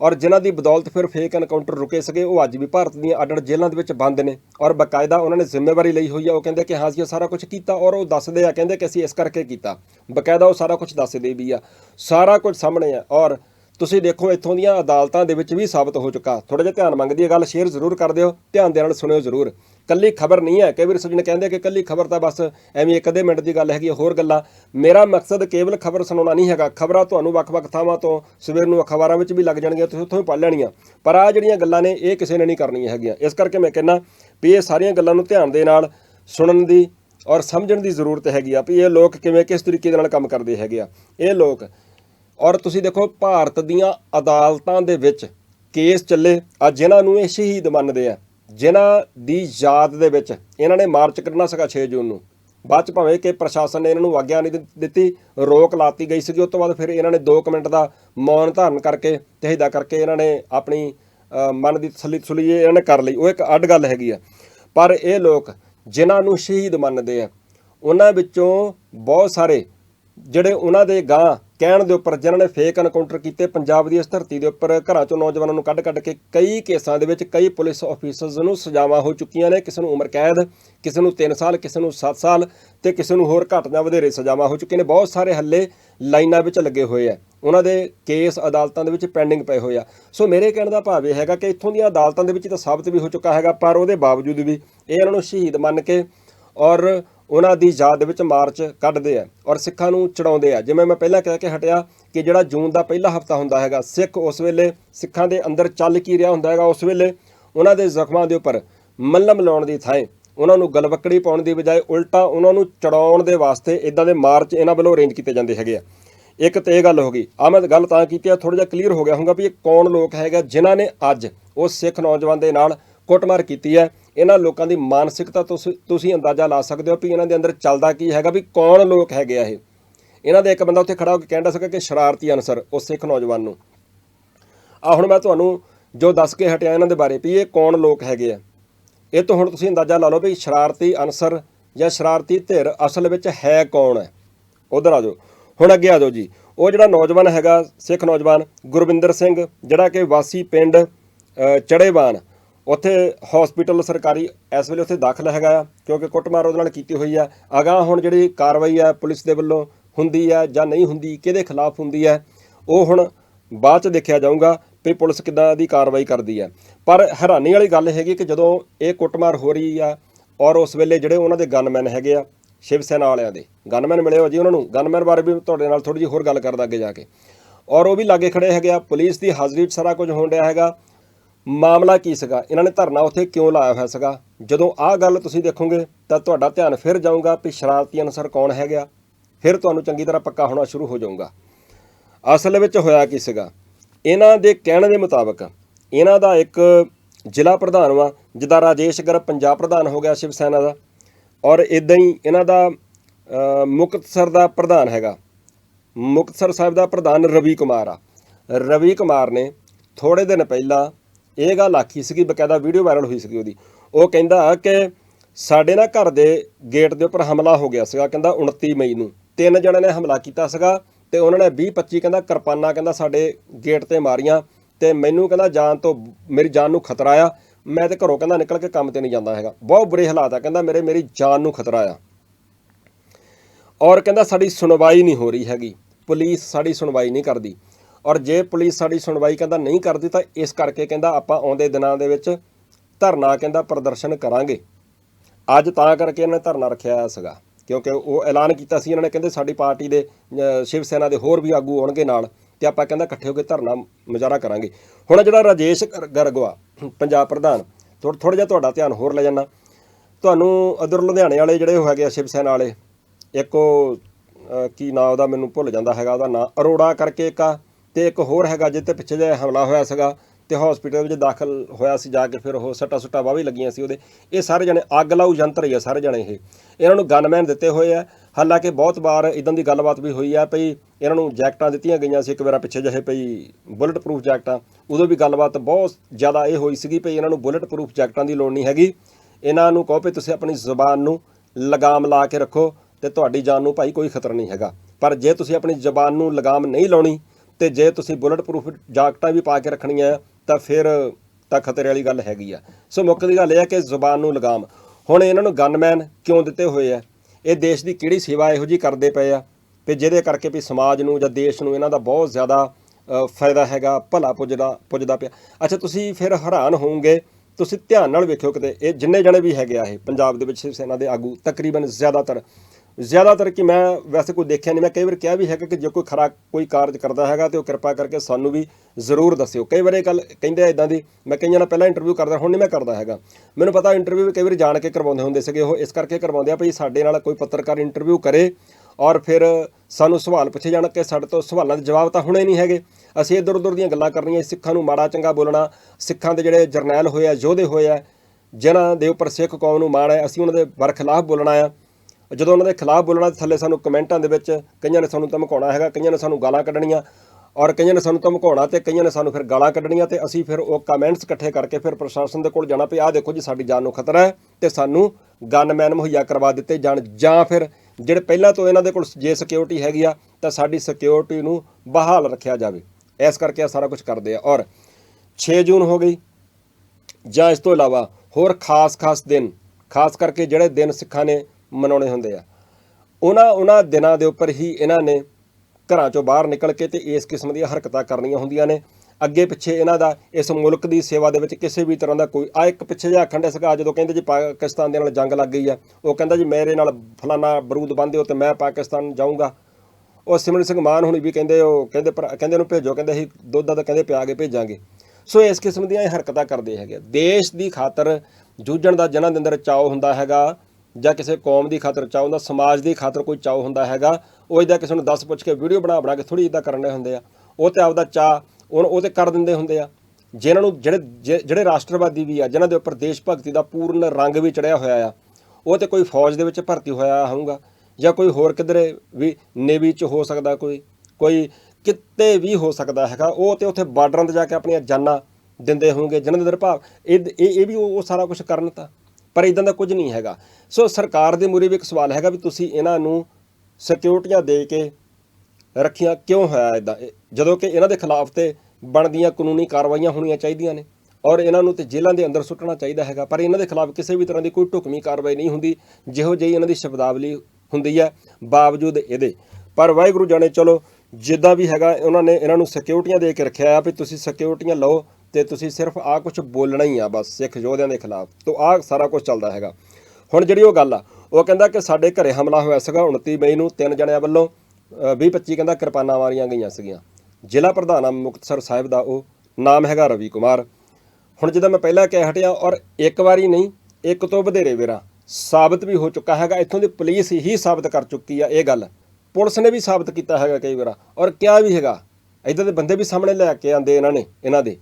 S1: ਔਰ ਜਿਨ੍ਹਾਂ ਦੀ ਬਦੌਲਤ ਫਿਰ ਫੇਕ ਐਨਕਾਊਂਟਰ ਰੁਕੇ ਸਕੇ ਉਹ ਅੱਜ ਵੀ ਭਾਰਤ ਦੀਆਂ ਅੱਡ ਅੱਡ ਜੇਲ੍ਹਾਂ ਦੇ ਵਿੱਚ ਬੰਦ ਨੇ। ਔਰ ਬਕਾਇਦਾ ਉਹਨਾਂ ਨੇ ਜ਼ਿੰਮੇਵਾਰੀ ਲਈ ਹੋਈ ਆ, ਉਹ ਕਹਿੰਦੇ ਕਿ ਹਾਂ ਅਸੀਂ ਇਹ ਸਾਰਾ ਕੁਝ ਕੀਤਾ ਔਰ ਉਹ ਦੱਸਦੇ ਆ, ਕਹਿੰਦੇ ਕਿ ਅਸੀਂ ਇਸ ਕਰਕੇ ਕੀਤਾ। ਬਕਾਇਦਾ ਉਹ ਸਾਰਾ ਕੁਝ ਦੱਸਦੇ ਵੀ ਆ। ਸਾਰਾ ਕੁਝ ਸਾਹਮਣੇ ਆ ਔਰ ਤੁਸੀਂ ਦੇਖੋ ਇੱਥੋਂ ਦੀਆਂ ਅਦਾਲਤਾਂ ਦੇ ਵਿੱਚ ਵੀ ਸਾਬਤ ਹੋ ਚੁੱਕਾ। ਥੋੜਾ ਜਿਹਾ ਧਿਆਨ ਮੰਗਦੀ ਹੈ ਗੱਲ ਸ਼ੇਅਰ ਜ਼ਰੂਰ ਕਰ ਦਿਓ। ਧਿਆਨ ਦੇ ਨਾਲ ਸੁਣਿਓ ਜ਼ਰੂਰ। ਕੱਲੀ ਖਬਰ ਨਹੀਂ ਹੈ। ਕਈ ਵਾਰ ਸੱਜਣ ਕਹਿੰਦੇ ਕਿ ਕੱਲੀ ਖਬਰ ਤਾਂ ਬਸ ਐਵੇਂ ਇੱਕ ਅੱਧੇ ਮਿੰਟ ਦੀ ਗੱਲ ਹੈਗੀ ਹੈ, ਹੋਰ ਗੱਲਾਂ। ਮੇਰਾ ਮਕਸਦ ਕੇਵਲ ਖਬਰ ਸੁਣਾਉਣਾ ਨਹੀਂ ਹੈਗਾ। ਖਬਰਾਂ ਤੁਹਾਨੂੰ ਵੱਖ-ਵੱਖ ਥਾਵਾਂ ਤੋਂ ਸਵੇਰ ਨੂੰ ਅਖਬਾਰਾਂ ਵਿੱਚ ਵੀ ਲੱਗ ਜਾਣਗੀਆਂ ਤੁਸੀਂ ਉੱਥੋਂ ਹੀ ਪੜ੍ਹ ਲੈਣੀਆਂ। ਪਰ ਆ ਜਿਹੜੀਆਂ ਗੱਲਾਂ ਨੇ ਇਹ ਕਿਸੇ ਨੇ ਨਹੀਂ ਕਰਨੀਆਂ ਹੈਗੀਆਂ। ਇਸ ਕਰਕੇ ਮੈਂ ਕਹਿੰਦਾ ਵੀ ਇਹ ਸਾਰੀਆਂ ਗੱਲਾਂ ਨੂੰ ਧਿਆਨ ਦੇ ਨਾਲ ਸੁਣਨ ਦੀ ਔਰ ਸਮਝਣ ਦੀ ਜ਼ਰੂਰਤ ਹੈਗੀ ਆ ਵੀ ਇਹ ਲੋਕ ਕਿਵੇਂ ਕਿਸ ਤਰੀਕੇ ਦੇ ਨਾਲ ਕੰਮ ਕਰਦੇ ਹੈਗੇ ਆ। ਇਹ ਲੋਕ ਔਰ ਤੁਸੀਂ ਦੇਖੋ, ਭਾਰਤ ਦੀਆਂ ਅਦਾਲਤਾਂ ਦੇ ਵਿੱਚ ਕੇਸ ਚੱਲੇ। ਆ ਜਿਨ੍ਹਾਂ ਨੂੰ ਇਹ ਸ਼ਹੀਦ ਮੰਨਦੇ ਆ, ਜਿਨ੍ਹਾਂ ਦੀ ਯਾਦ ਦੇ ਵਿੱਚ ਇਹਨਾਂ ਨੇ ਮਾਰਚ ਕਰਨਾ ਸੀਗਾ 6 ਜੂਨ ਨੂੰ। ਬਾਅਦ ਚ ਭਾਵੇਂ ਕਿ ਪ੍ਰਸ਼ਾਸਨ ਨੇ ਇਹਨਾਂ ਨੂੰ ਆਗਿਆ ਨਹੀਂ ਦਿੱਤੀ, ਰੋਕ ਲਾਤੀ ਗਈ ਸੀਗੀ। ਉਸ ਤੋਂ ਬਾਅਦ ਫਿਰ ਇਹਨਾਂ ਨੇ 2 ਮਿੰਟ ਦਾ ਮੌਨ ਧਾਰਨ ਕਰਕੇ ਤਹਿਦਾ ਕਰਕੇ ਇਹਨਾਂ ਨੇ ਆਪਣੀ ਮਨ ਦੀ ਤਸੱਲੀ ਤਸੁਲੀ ਇਹਨਾਂ ਨੇ ਕਰ ਲਈ। ਉਹ ਇੱਕ ਅੱਡ ਗੱਲ ਹੈਗੀ ਆ। ਪਰ ਇਹ ਲੋਕ ਜਿਨ੍ਹਾਂ ਨੂੰ ਸ਼ਹੀਦ ਮੰਨਦੇ ਆ, ਉਹਨਾਂ ਵਿੱਚੋਂ ਬਹੁਤ ਸਾਰੇ ਜਿਹੜੇ ਉਹਨਾਂ ਦੇ ਗਾਂ ਕਹਿਣ ਦੇ ਉੱਪਰ ਜਿਨ੍ਹਾਂ ਨੇ ਫੇਕ ਐਨਕਾਊਂਟਰ ਕੀਤੇ ਪੰਜਾਬ ਦੀ ਇਸ ਧਰਤੀ ਦੇ ਉੱਪਰ, ਘਰਾਂ ਚੋਂ ਨੌਜਵਾਨਾਂ ਨੂੰ ਕੱਢ-ਕੱਢ ਕੇ ਕਈ ਕੇਸਾਂ ਦੇ ਵਿੱਚ ਕਈ ਪੁਲਿਸ ਆਫੀਸਰਸ ਨੂੰ ਸਜ਼ਾਵਾਂ ਹੋ ਚੁੱਕੀਆਂ ਨੇ। ਕਿਸੇ ਨੂੰ ਉਮਰ ਕੈਦ, ਕਿਸੇ ਨੂੰ 3 ਸਾਲ, ਕਿਸੇ ਨੂੰ 7 ਸਾਲ ਤੇ ਕਿਸੇ ਨੂੰ ਹੋਰ ਘੱਟ ਜਾਂ ਵਧੇਰੇ ਸਜ਼ਾਵਾਂ ਹੋ ਚੁੱਕੀਆਂ ਨੇ। ਬਹੁਤ ਸਾਰੇ ਹੱਲੇ ਲਾਈਨਾਂ ਵਿੱਚ ਲੱਗੇ ਹੋਏ ਆ। ਉਹਨਾਂ ਦੇ ਕੇਸ ਅਦਾਲਤਾਂ ਦੇ ਵਿੱਚ ਪੈਂਡਿੰਗ ਪਏ ਹੋਏ ਆ। ਸੋ ਮੇਰੇ ਕਹਿਣ ਦਾ ਭਾਵ ਇਹ ਹੈਗਾ ਕਿ ਇੱਥੋਂ ਦੀਆਂ ਅਦਾਲਤਾਂ ਦੇ ਵਿੱਚ ਤਾਂ ਸਾਬਤ ਵੀ ਹੋ ਚੁੱਕਾ ਹੈਗਾ, ਪਰ ਉਹਦੇ ਬਾਵਜੂਦ ਵੀ ਇਹ ਇਹਨਾਂ ਨੂੰ ਸ਼ਹੀਦ ਮੰਨ ਕੇ ਔਰ ਉਹਨਾਂ ਦੀ ਯਾਦ ਵਿੱਚ ਮਾਰਚ ਕੱਢਦੇ ਆ ਔਰ ਸਿੱਖਾਂ ਨੂੰ ਚੜਾਉਂਦੇ ਆ। ਜਿਵੇਂ ਮੈਂ ਪਹਿਲਾਂ ਕਹਿ ਕੇ ਹਟਿਆ ਕਿ ਜਿਹੜਾ ਜੂਨ ਦਾ ਪਹਿਲਾ ਹਫਤਾ ਹੁੰਦਾ ਹੈਗਾ, ਸਿੱਖ ਉਸ ਵੇਲੇ ਸਿੱਖਾਂ ਦੇ ਅੰਦਰ ਚੱਲ ਕੀ ਰਿਹਾ ਹੁੰਦਾ ਹੈਗਾ, ਉਸ ਵੇਲੇ ਉਹਨਾਂ ਦੇ ਜ਼ਖਮਾਂ ਦੇ ਉੱਪਰ ਮੱਲਮ ਲਾਉਣ ਦੀ ਥਾਂ, ਉਹਨਾਂ ਨੂੰ ਗਲਵੱਕੜੀ ਪਾਉਣ ਦੀ ਬਜਾਏ ਉਲਟਾ ਉਹਨਾਂ ਨੂੰ ਚੜਾਉਣ ਦੇ ਵਾਸਤੇ ਇਦਾਂ ਦੇ ਮਾਰਚ ਇਹਨਾਂ ਵੱਲੋਂ ਅਰੇਂਜ ਕੀਤੇ ਜਾਂਦੇ ਹੈਗੇ ਆ। ਇੱਕ ਤੇ ਇਹ ਗੱਲ ਹੋ ਗਈ ਆ ਮੈਂ ਗੱਲ ਤਾਂ ਕੀਤੀ ਆ ਥੋੜਾ ਜਿਹਾ ਕਲੀਅਰ ਹੋ ਗਿਆ ਹੋਊਗਾ ਵੀ ਇਹ ਕੌਣ ਲੋਕ ਹੈਗਾ ਜਿਨ੍ਹਾਂ ਨੇ ਅੱਜ ਉਸ ਸਿੱਖ ਨੌਜਵਾਨ ਦੇ ਨਾਲ ਕੁੱਟਮਾਰ ਕੀਤੀ ਹੈ। ਇਹਨਾਂ ਲੋਕਾਂ ਦੀ ਮਾਨਸਿਕਤਾ ਤੁਸੀਂ ਤੁਸੀਂ ਅੰਦਾਜ਼ਾ ਲਾ ਸਕਦੇ ਹੋ ਵੀ ਇਹਨਾਂ ਦੇ ਅੰਦਰ ਚੱਲਦਾ ਕੀ ਹੈਗਾ, ਵੀ ਕੌਣ ਲੋਕ ਹੈਗੇ ਆ ਇਹ। ਇਹਨਾਂ ਦੇ ਇੱਕ ਬੰਦਾ ਉੱਥੇ ਖੜਾ ਹੋ ਕੇ ਕਹਿੰਦਾ ਸੀਗਾ ਕਿ ਸ਼ਰਾਰਤੀ ਅਨਸਰ ਉਸ ਸਿੱਖ ਨੌਜਵਾਨ ਨੂੰ। ਆ ਹੁਣ ਮੈਂ ਤੁਹਾਨੂੰ ਜੋ ਦੱਸ ਕੇ ਹਟਿਆ ਇਹਨਾਂ ਦੇ ਬਾਰੇ ਵੀ ਇਹ ਕੌਣ ਲੋਕ ਹੈਗੇ ਆ। ਇਹ ਤੋਂ ਹੁਣ ਤੁਸੀਂ ਅੰਦਾਜ਼ਾ ਲਾ ਲਓ ਵੀ ਸ਼ਰਾਰਤੀ ਅਨਸਰ ਜਾਂ ਸ਼ਰਾਰਤੀ ਧਿਰ ਅਸਲ ਵਿੱਚ ਹੈ ਕੌਣ ਹੈ। ਉਧਰ ਆ ਜਾਓ। ਹੁਣ ਅੱਗੇ ਆ ਜਾਓ ਜੀ। ਉਹ ਜਿਹੜਾ ਨੌਜਵਾਨ ਹੈਗਾ, ਸਿੱਖ ਨੌਜਵਾਨ ਗੁਰਵਿੰਦਰ ਸਿੰਘ, ਜਿਹੜਾ ਕਿ ਵਾਸੀ ਪਿੰਡ ਚੜੇਵਾਨ ਉੱਥੇ ਹਸਪੀਟਲ ਸਰਕਾਰੀ ਇਸ ਵੇਲੇ ਉੱਥੇ ਦਾਖਲ ਹੈਗਾ ਆ, ਕਿਉਂਕਿ ਕੁੱਟਮਾਰ ਉਹਦੇ ਨਾਲ ਕੀਤੀ ਹੋਈ ਆ। ਅਗਾਂਹ ਹੁਣ ਜਿਹੜੀ ਕਾਰਵਾਈ ਆ ਪੁਲਿਸ ਦੇ ਵੱਲੋਂ ਹੁੰਦੀ ਆ ਜਾਂ ਨਹੀਂ ਹੁੰਦੀ, ਕਿਹਦੇ ਖਿਲਾਫ ਹੁੰਦੀ ਹੈ ਉਹ ਹੁਣ ਬਾਅਦ ਚ ਦੇਖਿਆ ਜਾਊਗਾ ਵੀ ਪੁਲਿਸ ਕਿੱਦਾਂ ਦੀ ਕਾਰਵਾਈ ਕਰਦੀ ਹੈ ਪਰ ਹੈਰਾਨੀ ਵਾਲੀ ਗੱਲ ਹੈਗੀ ਕਿ ਜਦੋਂ ਇਹ ਕੁੱਟਮਾਰ ਹੋ ਰਹੀ ਆ ਔਰ ਉਸ ਵੇਲੇ ਜਿਹੜੇ ਉਹਨਾਂ ਦੇ ਗਨਮੈਨ ਹੈਗੇ ਆ, ਸ਼ਿਵ ਸੈਨਾ ਵਾਲਿਆਂ ਦੇ ਗਨਮੈਨ ਮਿਲੇ ਹੋ ਜੀ ਉਹਨਾਂ ਨੂੰ ਗਨਮੈਨ ਬਾਰੇ ਵੀ ਤੁਹਾਡੇ ਨਾਲ ਥੋੜੀ ਜਿਹੀ ਹੋਰ ਗੱਲ ਕਰਦਾ ਅੱਗੇ ਜਾ ਕੇ। ਔਰ ਉਹ ਵੀ ਲਾਗੇ ਖੜੇ ਹੈਗੇ ਆ, ਪੁਲਿਸ ਦੀ ਹਾਜ਼ਰੀ 'ਚ ਸਾਰਾ ਕੁਝ ਹੋਣ ਰਿਹਾ ਹੈਗਾ। ਮਾਮਲਾ ਕੀ ਸੀਗਾ? ਇਹਨਾਂ ਨੇ ਧਰਨਾ ਉੱਥੇ ਕਿਉਂ ਲਾਇਆ ਹੋਇਆ ਸੀਗਾ? ਜਦੋਂ ਆਹ ਗੱਲ ਤੁਸੀਂ ਦੇਖੋਗੇ, ਤਾਂ ਤੁਹਾਡਾ ਧਿਆਨ ਫਿਰ ਜਾਊਗਾ ਵੀ ਸ਼ਰਾਰਤੀ ਅਨਸਰ ਕੌਣ ਹੈਗਾ ਫਿਰ ਤੁਹਾਨੂੰ ਚੰਗੀ ਤਰ੍ਹਾਂ ਪੱਕਾ ਹੋਣਾ ਸ਼ੁਰੂ ਹੋ ਜਾਊਗਾ। ਅਸਲ ਵਿੱਚ ਹੋਇਆ ਕੀ ਸੀਗਾ? ਇਹਨਾਂ ਦੇ ਕਹਿਣ ਦੇ ਮੁਤਾਬਕ ਇਹਨਾਂ ਦਾ ਇੱਕ ਜ਼ਿਲ੍ਹਾ ਪ੍ਰਧਾਨ ਵਾ ਜਿਹਦਾ ਰਾਜੇਸ਼ ਗਰਗ ਪੰਜਾਬ ਪ੍ਰਧਾਨ ਹੋ ਗਿਆ ਸ਼ਿਵ ਸੈਨਾ ਦਾ, ਔਰ ਇਦਾਂ ਹੀ ਇਹਨਾਂ ਦਾ ਮੁਕਤਸਰ ਦਾ ਪ੍ਰਧਾਨ ਹੈਗਾ। ਮੁਕਤਸਰ ਸਾਹਿਬ ਦਾ ਪ੍ਰਧਾਨ ਰਵੀ ਕੁਮਾਰ ਆ। ਰਵੀ ਕੁਮਾਰ ਨੇ ਥੋੜੇ ਦਿਨ ਪਹਿਲਾਂ ਇਹ ਗੱਲ ਆਖੀ ਸੀਗੀ, ਬਕਾਇਦਾ ਵੀਡੀਓ ਵਾਇਰਲ ਹੋਈ ਸੀਗੀ ਉਹਦੀ। ਉਹ ਕਹਿੰਦਾ ਕਿ ਸਾਡੇ ਨਾ ਘਰ ਦੇ ਗੇਟ ਦੇ ਉੱਪਰ ਹਮਲਾ ਹੋ ਗਿਆ ਸੀਗਾ, ਕਹਿੰਦਾ 29 ਮਈ ਨੂੰ। ਤਿੰਨ ਜਣਿਆਂ ਨੇ ਹਮਲਾ ਕੀਤਾ ਸੀਗਾ ਤੇ ਉਹਨਾਂ ਨੇ 20 25 ਕਹਿੰਦਾ ਕਿਰਪਾਨਾਂ ਕਹਿੰਦਾ ਸਾਡੇ ਗੇਟ ਤੇ ਮਾਰੀਆਂ ਤੇ ਮੈਨੂੰ ਕਹਿੰਦਾ ਜਾਨ ਤੋਂ, ਮੇਰੀ ਜਾਨ ਨੂੰ ਖਤਰਾ ਆ। ਮੈਂ ਤੇ ਘਰੋਂ ਕਹਿੰਦਾ ਨਿਕਲ ਕੇ ਕੰਮ ਤੇ ਨਹੀਂ ਜਾਂਦਾ ਹੈਗਾ। ਬਹੁਤ ਬੁਰੇ ਹਾਲਾਤ ਆ, ਕਹਿੰਦਾ ਮੇਰੇ, ਮੇਰੀ ਜਾਨ ਨੂੰ ਖਤਰਾ ਆ। ਔਰ ਕਹਿੰਦਾ ਸਾਡੀ ਸੁਣਵਾਈ ਨਹੀਂ ਹੋ ਰਹੀ ਹੈਗੀ। ਪੁਲਿਸ ਸਾਡੀ ਸੁਣਵਾਈ ਨਹੀਂ ਕਰਦੀ। ਔਰ ਜੇ ਪੁਲਿਸ ਸਾਡੀ ਸੁਣਵਾਈ ਕਹਿੰਦਾ ਨਹੀਂ ਕਰਦੀ ਤਾਂ ਇਸ ਕਰਕੇ ਕਹਿੰਦਾ ਆਪਾਂ ਆਉਂਦੇ ਦਿਨਾਂ ਦੇ ਵਿੱਚ ਧਰਨਾ ਕਹਿੰਦਾ ਪ੍ਰਦਰਸ਼ਨ ਕਰਾਂਗੇ। ਅੱਜ ਤਾਂ ਕਰਕੇ ਇਹਨਾਂ ਨੇ ਧਰਨਾ ਰੱਖਿਆ ਹੋਇਆ ਸੀਗਾ, ਕਿਉਂਕਿ ਉਹ ਐਲਾਨ ਕੀਤਾ ਸੀ, ਇਹਨਾਂ ਨੇ ਕਹਿੰਦੇ ਸਾਡੀ ਪਾਰਟੀ ਦੇ ਸ਼ਿਵ ਸੈਨਾ ਦੇ ਹੋਰ ਵੀ ਆਗੂ ਆਉਣਗੇ ਨਾਲ ਤੇ ਆਪਾਂ ਕਹਿੰਦਾ ਇਕੱਠੇ ਹੋ ਕੇ ਧਰਨਾ ਮੁਜ਼ਾਹਰਾ ਕਰਾਂਗੇ। ਹੁਣ ਜਿਹੜਾ ਰਾਜੇਸ਼ ਗਰਗਵਾ, ਪੰਜਾਬ ਪ੍ਰਧਾਨ ਥੋੜਾ ਥੋੜਾ ਜਿਹਾ ਤੁਹਾਡਾ ਧਿਆਨ ਹੋਰ ਲੈ ਜਾਣਾ ਤੁਹਾਨੂੰ ਅਦਰ ਲੁਧਿਆਣੇ ਵਾਲੇ ਜਿਹੜੇ ਉਹ ਹੈਗੇ ਆ ਸ਼ਿਵ ਸੈਨਾ ਵਾਲੇ, ਇੱਕ ਉਹ ਕੀ ਨਾਂ ਉਹਦਾ ਮੈਨੂੰ ਭੁੱਲ ਜਾਂਦਾ ਹੈਗਾ, ਉਹਦਾ ਨਾਂ ਅਰੋੜਾ ਕਰਕੇ ਇੱਕ ਆ। ਤੇ ਇੱਕ ਹੋਰ ਹੈਗਾ ਜਿੱਤੇ ਪਿੱਛੇ ਜਿਹਾ ਹਮਲਾ ਹੋਇਆ ਸੀਗਾ ਤੇ ਹਸਪੀਟਲ ਵਿੱਚ ਦਾਖਲ ਹੋਇਆ ਸੀ ਜਾ ਕੇ ਫਿਰ ਉਹ ਸੱਟਾ ਸੁੱਟਾ ਵਾਹ ਵੀ ਲੱਗੀਆਂ ਸੀ ਉਹਦੇ। ਇਹ ਸਾਰੇ ਜਣੇ ਅੱਗ ਲਾਊ ਯੰਤਰ ਹੀ ਆ ਸਾਰੇ ਜਣੇ ਇਹ। ਇਹਨਾਂ ਨੂੰ ਗਨਮੈਨ ਦਿੱਤੇ ਹੋਏ ਆ। ਹਾਲਾਂਕਿ ਬਹੁਤ ਵਾਰ ਇਦਾਂ ਦੀ ਗੱਲਬਾਤ ਵੀ ਹੋਈ ਆ ਭਈ ਇਹਨਾਂ ਨੂੰ ਜੈਕਟਾਂ ਦਿੱਤੀਆਂ ਗਈਆਂ ਸੀ ਇੱਕ ਵਾਰਾ ਪਿੱਛੇ ਜਿਹੇ ਭਈ ਬੁਲਟ ਪ੍ਰੂਫ ਜੈਕਟਾਂ। ਉਦੋਂ ਵੀ ਗੱਲਬਾਤ ਬਹੁਤ ਜ਼ਿਆਦਾ ਇਹ ਹੋਈ ਸੀਗੀ ਭਈ ਇਹਨਾਂ ਨੂੰ ਬੁਲਟ ਪ੍ਰੂਫ ਜੈਕਟਾਂ ਦੀ ਲੋੜ ਨਹੀਂ ਹੈਗੀ। ਇਹਨਾਂ ਨੂੰ ਕਹੋ ਭਈ ਤੁਸੀਂ ਆਪਣੀ ਜ਼ੁਬਾਨ ਨੂੰ ਲਗਾਮ ਲਾ ਕੇ ਰੱਖੋ ਤੇ ਤੁਹਾਡੀ ਜਾਨ ਨੂੰ ਭਾਈ ਕੋਈ ਖਤਰਾ ਨਹੀਂ ਹੈਗਾ। ਪਰ ਜੇ ਤੁਸੀਂ ਆਪਣੀ ਜ਼ੁਬਾਨ ਨੂੰ ਲਗਾਮ ਨਹੀਂ ਲਾਉਣੀ ਤੇ ਜੇ ਤੁਸੀਂ ਬੁਲਟ ਪ੍ਰੂਫ ਜਾਕਟਾਂ ਵੀ ਪਾ ਕੇ ਰੱਖਣੀਆਂ ਤਾਂ ਫਿਰ ਤਾਂ ਖਤਰੇ ਵਾਲੀ ਗੱਲ ਹੈਗੀ ਆ। ਸੋ ਮੁੱਖ ਦੀ ਗੱਲ ਇਹ ਹੈ ਕਿ ਜ਼ੁਬਾਨ ਨੂੰ ਲਗਾਮ। ਹੁਣ ਇਹਨਾਂ ਨੂੰ ਗਨਮੈਨ ਕਿਉਂ ਦਿੱਤੇ ਹੋਏ ਆ? ਇਹ ਦੇਸ਼ ਦੀ ਕਿਹੜੀ ਸੇਵਾ ਇਹੋ ਜੀ ਕਰਦੇ ਪਏ ਆ? ਤੇ ਜਿਹਦੇ ਕਰਕੇ ਵੀ ਸਮਾਜ ਨੂੰ ਜਾਂ ਦੇਸ਼ ਨੂੰ ਇਹਨਾਂ ਦਾ ਬਹੁਤ ਜ਼ਿਆਦਾ ਫਾਇਦਾ ਹੈਗਾ, ਭਲਾ ਪੁੱਜਦਾ ਪੁੱਜਦਾ ਪਿਆ। ਅੱਛਾ, ਤੁਸੀਂ ਫਿਰ ਹੈਰਾਨ ਹੋਵੋਗੇ, ਤੁਸੀਂ ਧਿਆਨ ਨਾਲ ਵੇਖਿਓ ਕਿਤੇ, ਇਹ ਜਿੰਨੇ ਜਣੇ ਵੀ ਹੈਗੇ ਆ ਇਹ, ਪੰਜਾਬ ਦੇ ਵਿੱਚ ਸ਼ਿਵ ਸੈਨਾ ਦੇ ਆਗੂ, ਤਕਰੀਬਨ ਜ਼ਿਆਦਾਤਰ। ਜ਼ਿਆਦਾਤਰ ਕਿ ਮੈਂ ਵੈਸੇ ਕੋਈ ਦੇਖਿਆ ਨਹੀਂ, ਮੈਂ ਕਈ ਵਾਰ ਕਿਹਾ ਵੀ ਹੈਗਾ ਕਿ ਜੇ ਕੋਈ ਖਰਾ ਕੋਈ ਕਾਰਜ ਕਰਦਾ ਹੈਗਾ ਤੇ ਉਹ ਕਿਰਪਾ ਕਰਕੇ ਸਾਨੂੰ ਵੀ ਜ਼ਰੂਰ ਦੱਸਿਓ। ਕਈ ਵਾਰ ਇਹ ਗੱਲ ਕਹਿੰਦੇ ਆ ਇਦਾਂ ਦੀ, ਮੈਂ ਕਈਆਂ ਨਾਲ ਪਹਿਲਾਂ ਇੰਟਰਵਿਊ ਕਰਦਾ, ਹੁਣ ਨਹੀਂ ਮੈਂ ਕਰਦਾ ਹੈਗਾ। ਮੈਨੂੰ ਪਤਾ ਇੰਟਰਵਿਊ ਵੀ ਕਈ ਵਾਰ ਜਾਣ ਕੇ ਕਰਵਾਉਂਦੇ ਹੁੰਦੇ ਸੀਗੇ, ਉਹ ਇਸ ਕਰਕੇ ਕਰਵਾਉਂਦੇ ਆ ਭਈ ਸਾਡੇ ਨਾਲ ਕੋਈ ਪੱਤਰਕਾਰ ਇੰਟਰਵਿਊ ਕਰੇ ਔਰ ਫਿਰ ਸਾਨੂੰ ਸਵਾਲ ਪੁੱਛੇ ਜਾਣ ਕਿ ਸਾਡੇ ਤੋਂ ਸਵਾਲਾਂ ਦੇ ਜਵਾਬ ਤਾਂ ਹੁਣੇ ਨਹੀਂ ਹੈਗੇ। ਅਸੀਂ ਇੱਧਰ ਉੱਧਰ ਦੀਆਂ ਗੱਲਾਂ ਕਰਨੀਆਂ ਸਿੱਖਾਂ ਨੂੰ ਮਾੜਾ ਚੰਗਾ ਬੋਲਣਾ, ਸਿੱਖਾਂ ਦੇ ਜਿਹੜੇ ਜਰਨੈਲ ਹੋਏ ਆ, ਯੋਧੇ ਹੋਏ ਆ, ਜਿਨ੍ਹਾਂ ਦੇ ਉੱਪਰ ਸਿੱਖ ਕੌਮ ਨੂੰ ਮਾਣ ਹੈ, ਅਸੀਂ ਉਹਨਾਂ ਦੇ ਬਰਖਲਾਫ ਬੋਲਣਾ ਆ। ਜਦੋਂ ਉਹਨਾਂ ਦੇ ਖਿਲਾਫ ਬੋਲਣਾ ਥੱਲੇ ਸਾਨੂੰ ਕਮੈਂਟਾਂ ਦੇ ਵਿੱਚ ਕਈਆਂ ਨੇ ਸਾਨੂੰ ਧਮਕਾਉਣਾ ਹੈਗਾ, ਕਈਆਂ ਨੇ ਸਾਨੂੰ ਗਾਲਾਂ ਕੱਢਣੀਆਂ ਔਰ ਕਈਆਂ ਨੇ ਸਾਨੂੰ ਧਮਕਾਉਣਾ ਤੇ ਕਈਆਂ ਨੇ ਸਾਨੂੰ ਫਿਰ ਗਾਲਾਂ ਕੱਢਣੀਆਂ ਤੇ ਅਸੀਂ ਫਿਰ ਉਹ ਕਮੈਂਟਸ ਇਕੱਠੇ ਕਰਕੇ ਫਿਰ ਪ੍ਰਸ਼ਾਸਨ ਦੇ ਕੋਲ ਜਾਣਾ ਵੀ ਆਹ ਦੇਖੋ ਜੀ, ਸਾਡੀ ਜਾਨ ਨੂੰ ਖਤਰਾ ਹੈ ਤੇ ਸਾਨੂੰ ਗਨਮੈਨ ਮੁਹੱਈਆ ਕਰਵਾ ਦਿੱਤੇ ਜਾਣ ਜਾਂ ਫਿਰ ਜਿਹੜੇ ਪਹਿਲਾਂ ਤੋਂ ਇਹਨਾਂ ਦੇ ਕੋਲ ਜੇ ਸਿਕਿਉਰਿਟੀ ਹੈਗੀ ਆ, ਤਾਂ ਸਾਡੀ ਸਿਕਿਉਰਿਟੀ ਨੂੰ ਬਹਾਲ ਰੱਖਿਆ ਜਾਵੇ। ਇਸ ਕਰਕੇ ਇਹ ਸਾਰਾ ਕੁਝ ਕਰਦੇ ਆ ਔਰ 6 ਜੂਨ ਹੋ ਗਈ ਜਾਂ ਇਸ ਤੋਂ ਇਲਾਵਾ ਹੋਰ ਖਾਸ-ਖਾਸ ਦਿਨ, ਖਾਸ ਕਰਕੇ ਜਿਹੜੇ ਦਿਨ ਸਿੱਖਾਂ ਨੇ ਮਨਾਉਣੇ ਹੁੰਦੇ ਆ। ਉਹਨਾਂ ਉਹਨਾਂ ਦਿਨਾਂ ਦੇ ਉੱਪਰ ਹੀ ਇਹਨਾਂ ਨੇ ਘਰਾਂ ਚੋਂ ਬਾਹਰ ਨਿਕਲ ਕੇ ਤੇ ਇਸ ਕਿਸਮ ਦੀਆਂ ਹਰਕਤਾਂ ਕਰਨੀਆਂ ਹੁੰਦੀਆਂ ਨੇ। ਅੱਗੇ ਪਿੱਛੇ ਇਹਨਾਂ ਦਾ ਇਸ ਮੁਲਕ ਦੀ ਸੇਵਾ ਦੇ ਵਿੱਚ ਕਿਸੇ ਵੀ ਤਰ੍ਹਾਂ ਦਾ ਕੋਈ ਆ ਇੱਕ ਪਿੱਛੇ ਜਿਹਾ ਖੰਡੇ ਸੀਗਾ ਜਦੋਂ ਕਹਿੰਦੇ ਜੀ ਪਾਕਿਸਤਾਨ ਦੇ ਨਾਲ ਜੰਗ ਲੱਗ ਗਈ ਆ, ਉਹ ਕਹਿੰਦਾ ਜੀ ਮੇਰੇ ਨਾਲ ਫਲਾਨਾ ਬਰੂਦ ਬੰਦੇ ਹੋ ਤੇ ਮੈਂ ਪਾਕਿਸਤਾਨ ਜਾਊਂਗਾ। ਉਹ ਸਿਮਰਨ ਸਿੰਘ ਮਾਨ ਹੁਣੀ ਵੀ ਕਹਿੰਦੇ, ਉਹ ਕਹਿੰਦੇ ਭਰਾ- ਕਹਿੰਦੇ ਉਹਨੂੰ ਭੇਜੋ, ਕਹਿੰਦੇ ਅਸੀਂ ਦੁੱਧ ਦਾ ਕਹਿੰਦੇ ਪਿਆ ਕੇ ਭੇਜਾਂਗੇ। ਸੋ ਇਸ ਕਿਸਮ ਦੀਆਂ ਇਹ ਹਰਕਤਾਂ ਕਰਦੇ ਹੈਗੇ ਆ। ਦੇਸ਼ ਦੀ ਖਾਤਰ ਜੂਝਣ ਦਾ ਜਿਹਨਾਂ ਦੇ ਅੰਦਰ ਚਾਅ ਹੁੰਦਾ ਹੈਗਾ। ਜਾਂ ਕਿਸੇ ਕੌਮ ਦੀ ਖਾਤਰ ਚਾਹ ਹੁੰਦਾ ਸਮਾਜ ਦੀ ਖਾਤਰ ਕੋਈ ਚਾਅ ਹੁੰਦਾ ਹੈਗਾ, ਉਹ ਇਦਾਂ ਕਿਸੇ ਨੂੰ ਦੱਸ ਪੁੱਛ ਕੇ ਵੀਡੀਓ ਬਣਾ ਬਣਾ ਕੇ ਥੋੜੀ ਇਦਾਂ ਕਰਨੇ ਹੁੰਦੇ ਆ। ਉਹ ਤੇ ਆਪਦਾ ਚਾਅ ਉਹ ਉਹ ਤੇ ਕਰ ਦਿੰਦੇ ਹੁੰਦੇ ਆ। ਜਿਨ੍ਹਾਂ ਨੂੰ ਜਿਹੜੇ, ਜੇ- ਜਿਹੜੇ ਰਾਸ਼ਟਰਵਾਦੀ ਵੀ ਆ, ਜਿਨ੍ਹਾਂ ਦੇ ਉੱਪਰ ਦੇਸ਼ ਭਗਤੀ ਦਾ ਪੂਰਨ ਰੰਗ ਵੀ ਚੜਿਆ ਹੋਇਆ ਆ, ਉਹ ਤੇ ਕੋਈ ਫੌਜ ਦੇ ਵਿੱਚ ਭਰਤੀ ਹੋਇਆ ਹੋਊਗਾ, ਜਾਂ ਕੋਈ ਹੋਰ ਕਿਧਰੇ ਵੀ ਨੇਵੀ ਚ ਹੋ ਸਕਦਾ ਕੋਈ ਕੋਈ ਕਿਤੇ ਵੀ ਹੋ ਸਕਦਾ ਹੈਗਾ, ਉਹ ਤੇ ਉੱਥੇ ਬਾਰਡਰਾਂ ਤੇ ਜਾ ਕੇ ਆਪਣੀਆਂ ਜਾਨਾਂ ਦਿੰਦੇ ਹੋਣਗੇ, ਜਿਨ੍ਹਾਂ ਦੇ ਅੰਦਰ ਭਾਵ ਇਹ ਇਹ ਇਹ ਵੀ ਉਹ ਉਹ ਸਾਰਾ ਕੁਝ ਕਰਨ ਤਾਂ। ਪਰ ਇਦਾਂ ਦਾ ਕੁਝ ਨਹੀਂ ਹੈਗਾ। ਸੋ ਸਰਕਾਰ ਦੇ ਮੂਰੇ ਵੀ ਇੱਕ ਸਵਾਲ ਹੈਗਾ ਵੀ ਤੁਸੀਂ ਇਹਨਾਂ ਨੂੰ ਸਿਕਿਉਰਟੀਆਂ ਦੇ ਕੇ ਰੱਖੀਆਂ ਕਿਉਂ ਹੋਇਆ ਇਦਾਂ ਜਦੋਂ ਕਿ ਇਹਨਾਂ ਦੇ ਖਿਲਾਫ ਤੇ ਬਣਦੀਆਂ ਕਾਨੂੰਨੀ ਕਾਰਵਾਈਆਂ ਹੋਣੀਆਂ ਚਾਹੀਦੀਆਂ ਨੇ ਔਰ ਇਹਨਾਂ ਨੂੰ ਤੇ ਜੇਲ੍ਹਾਂ ਦੇ ਅੰਦਰ ਸੁੱਟਣਾ ਚਾਹੀਦਾ ਹੈਗਾ। ਪਰ ਇਹਨਾਂ ਦੇ ਖਿਲਾਫ ਕਿਸੇ ਵੀ ਤਰ੍ਹਾਂ ਦੀ ਕੋਈ ਢੁਕਵੀਂ ਕਾਰਵਾਈ ਨਹੀਂ ਹੁੰਦੀ, ਜਿਹੋ ਜਿਹੀ ਇਹਨਾਂ ਦੀ ਸ਼ਬਦਾਵਲੀ ਹੁੰਦੀ ਹੈ ਬਾਵਜੂਦ ਇਹਦੇ। ਪਰ ਵਾਹਿਗੁਰੂ ਜਾਣੇ ਚਲੋ, ਜਿੱਦਾਂ ਵੀ ਹੈਗਾ, ਉਹਨਾਂ ਨੇ ਇਹਨਾਂ ਨੂੰ ਸਿਕਿਉਰਟੀਆਂ ਦੇ ਕੇ ਰੱਖਿਆ ਆ ਵੀ ਤੁਸੀਂ ਸਿਕਿਉਰਟੀਆਂ ਲਓ ਤੇ ਤੁਸੀਂ ਸਿਰਫ ਆ ਕੁਝ ਬੋਲਣਾ ਹੀ ਆ ਬਸ, ਸਿੱਖ ਯੋਧਿਆਂ ਦੇ ਖਿਲਾਫ। ਤੋਂ ਆ ਸਾਰਾ ਕੁਝ ਚੱਲਦਾ ਹੈਗਾ। ਹੁਣ ਜਿਹੜੀ ਉਹ ਗੱਲ ਆ, ਉਹ ਕਹਿੰਦਾ ਕਿ ਸਾਡੇ ਘਰੇ ਹਮਲਾ ਹੋਇਆ ਸੀਗਾ 29 ਮਈ ਨੂੰ ਤਿੰਨ ਜਣਿਆਂ ਵੱਲੋਂ 20 25 ਕਹਿੰਦਾ ਕਿਰਪਾਨਾਂ ਮਾਰੀਆਂ ਗਈਆਂ ਸੀਗੀਆਂ। ਜ਼ਿਲ੍ਹਾ ਪ੍ਰਧਾਨ ਆ ਮੁਕਤਸਰ ਸਾਹਿਬ ਦਾ ਉਹ ਨਾਮ ਹੈਗਾ ਰਵੀ ਕੁਮਾਰ। ਹੁਣ ਜਿੱਦਾਂ ਮੈਂ ਪਹਿਲਾਂ ਕਹਿ ਹਟਿਆ ਔਰ ਇੱਕ ਵਾਰੀ ਨਹੀਂ, ਇੱਕ ਤੋਂ ਵਧੇਰੇ ਵੇਰਾ, ਸਾਬਤ ਵੀ ਹੋ ਚੁੱਕਾ ਹੈਗਾ, ਇੱਥੋਂ ਦੀ ਪੁਲਿਸ ਹੀ ਸਾਬਤ ਕਰ ਚੁੱਕੀ ਆ ਇਹ ਗੱਲ। ਪੁਲਿਸ ਨੇ ਵੀ ਸਾਬਤ ਕੀਤਾ ਹੈਗਾ ਕਈ ਵਾਰ, ਔਰ ਕਿਹਾ ਵੀ ਹੈਗਾ, ਇਦਾਂ ਦੇ ਬੰਦੇ ਵੀ ਸਾਹਮਣੇ ਲੈ ਕੇ ਆਂਦੇ ਇਹਨਾਂ ਨੇ, ਇਹਨਾਂ ਦੇ।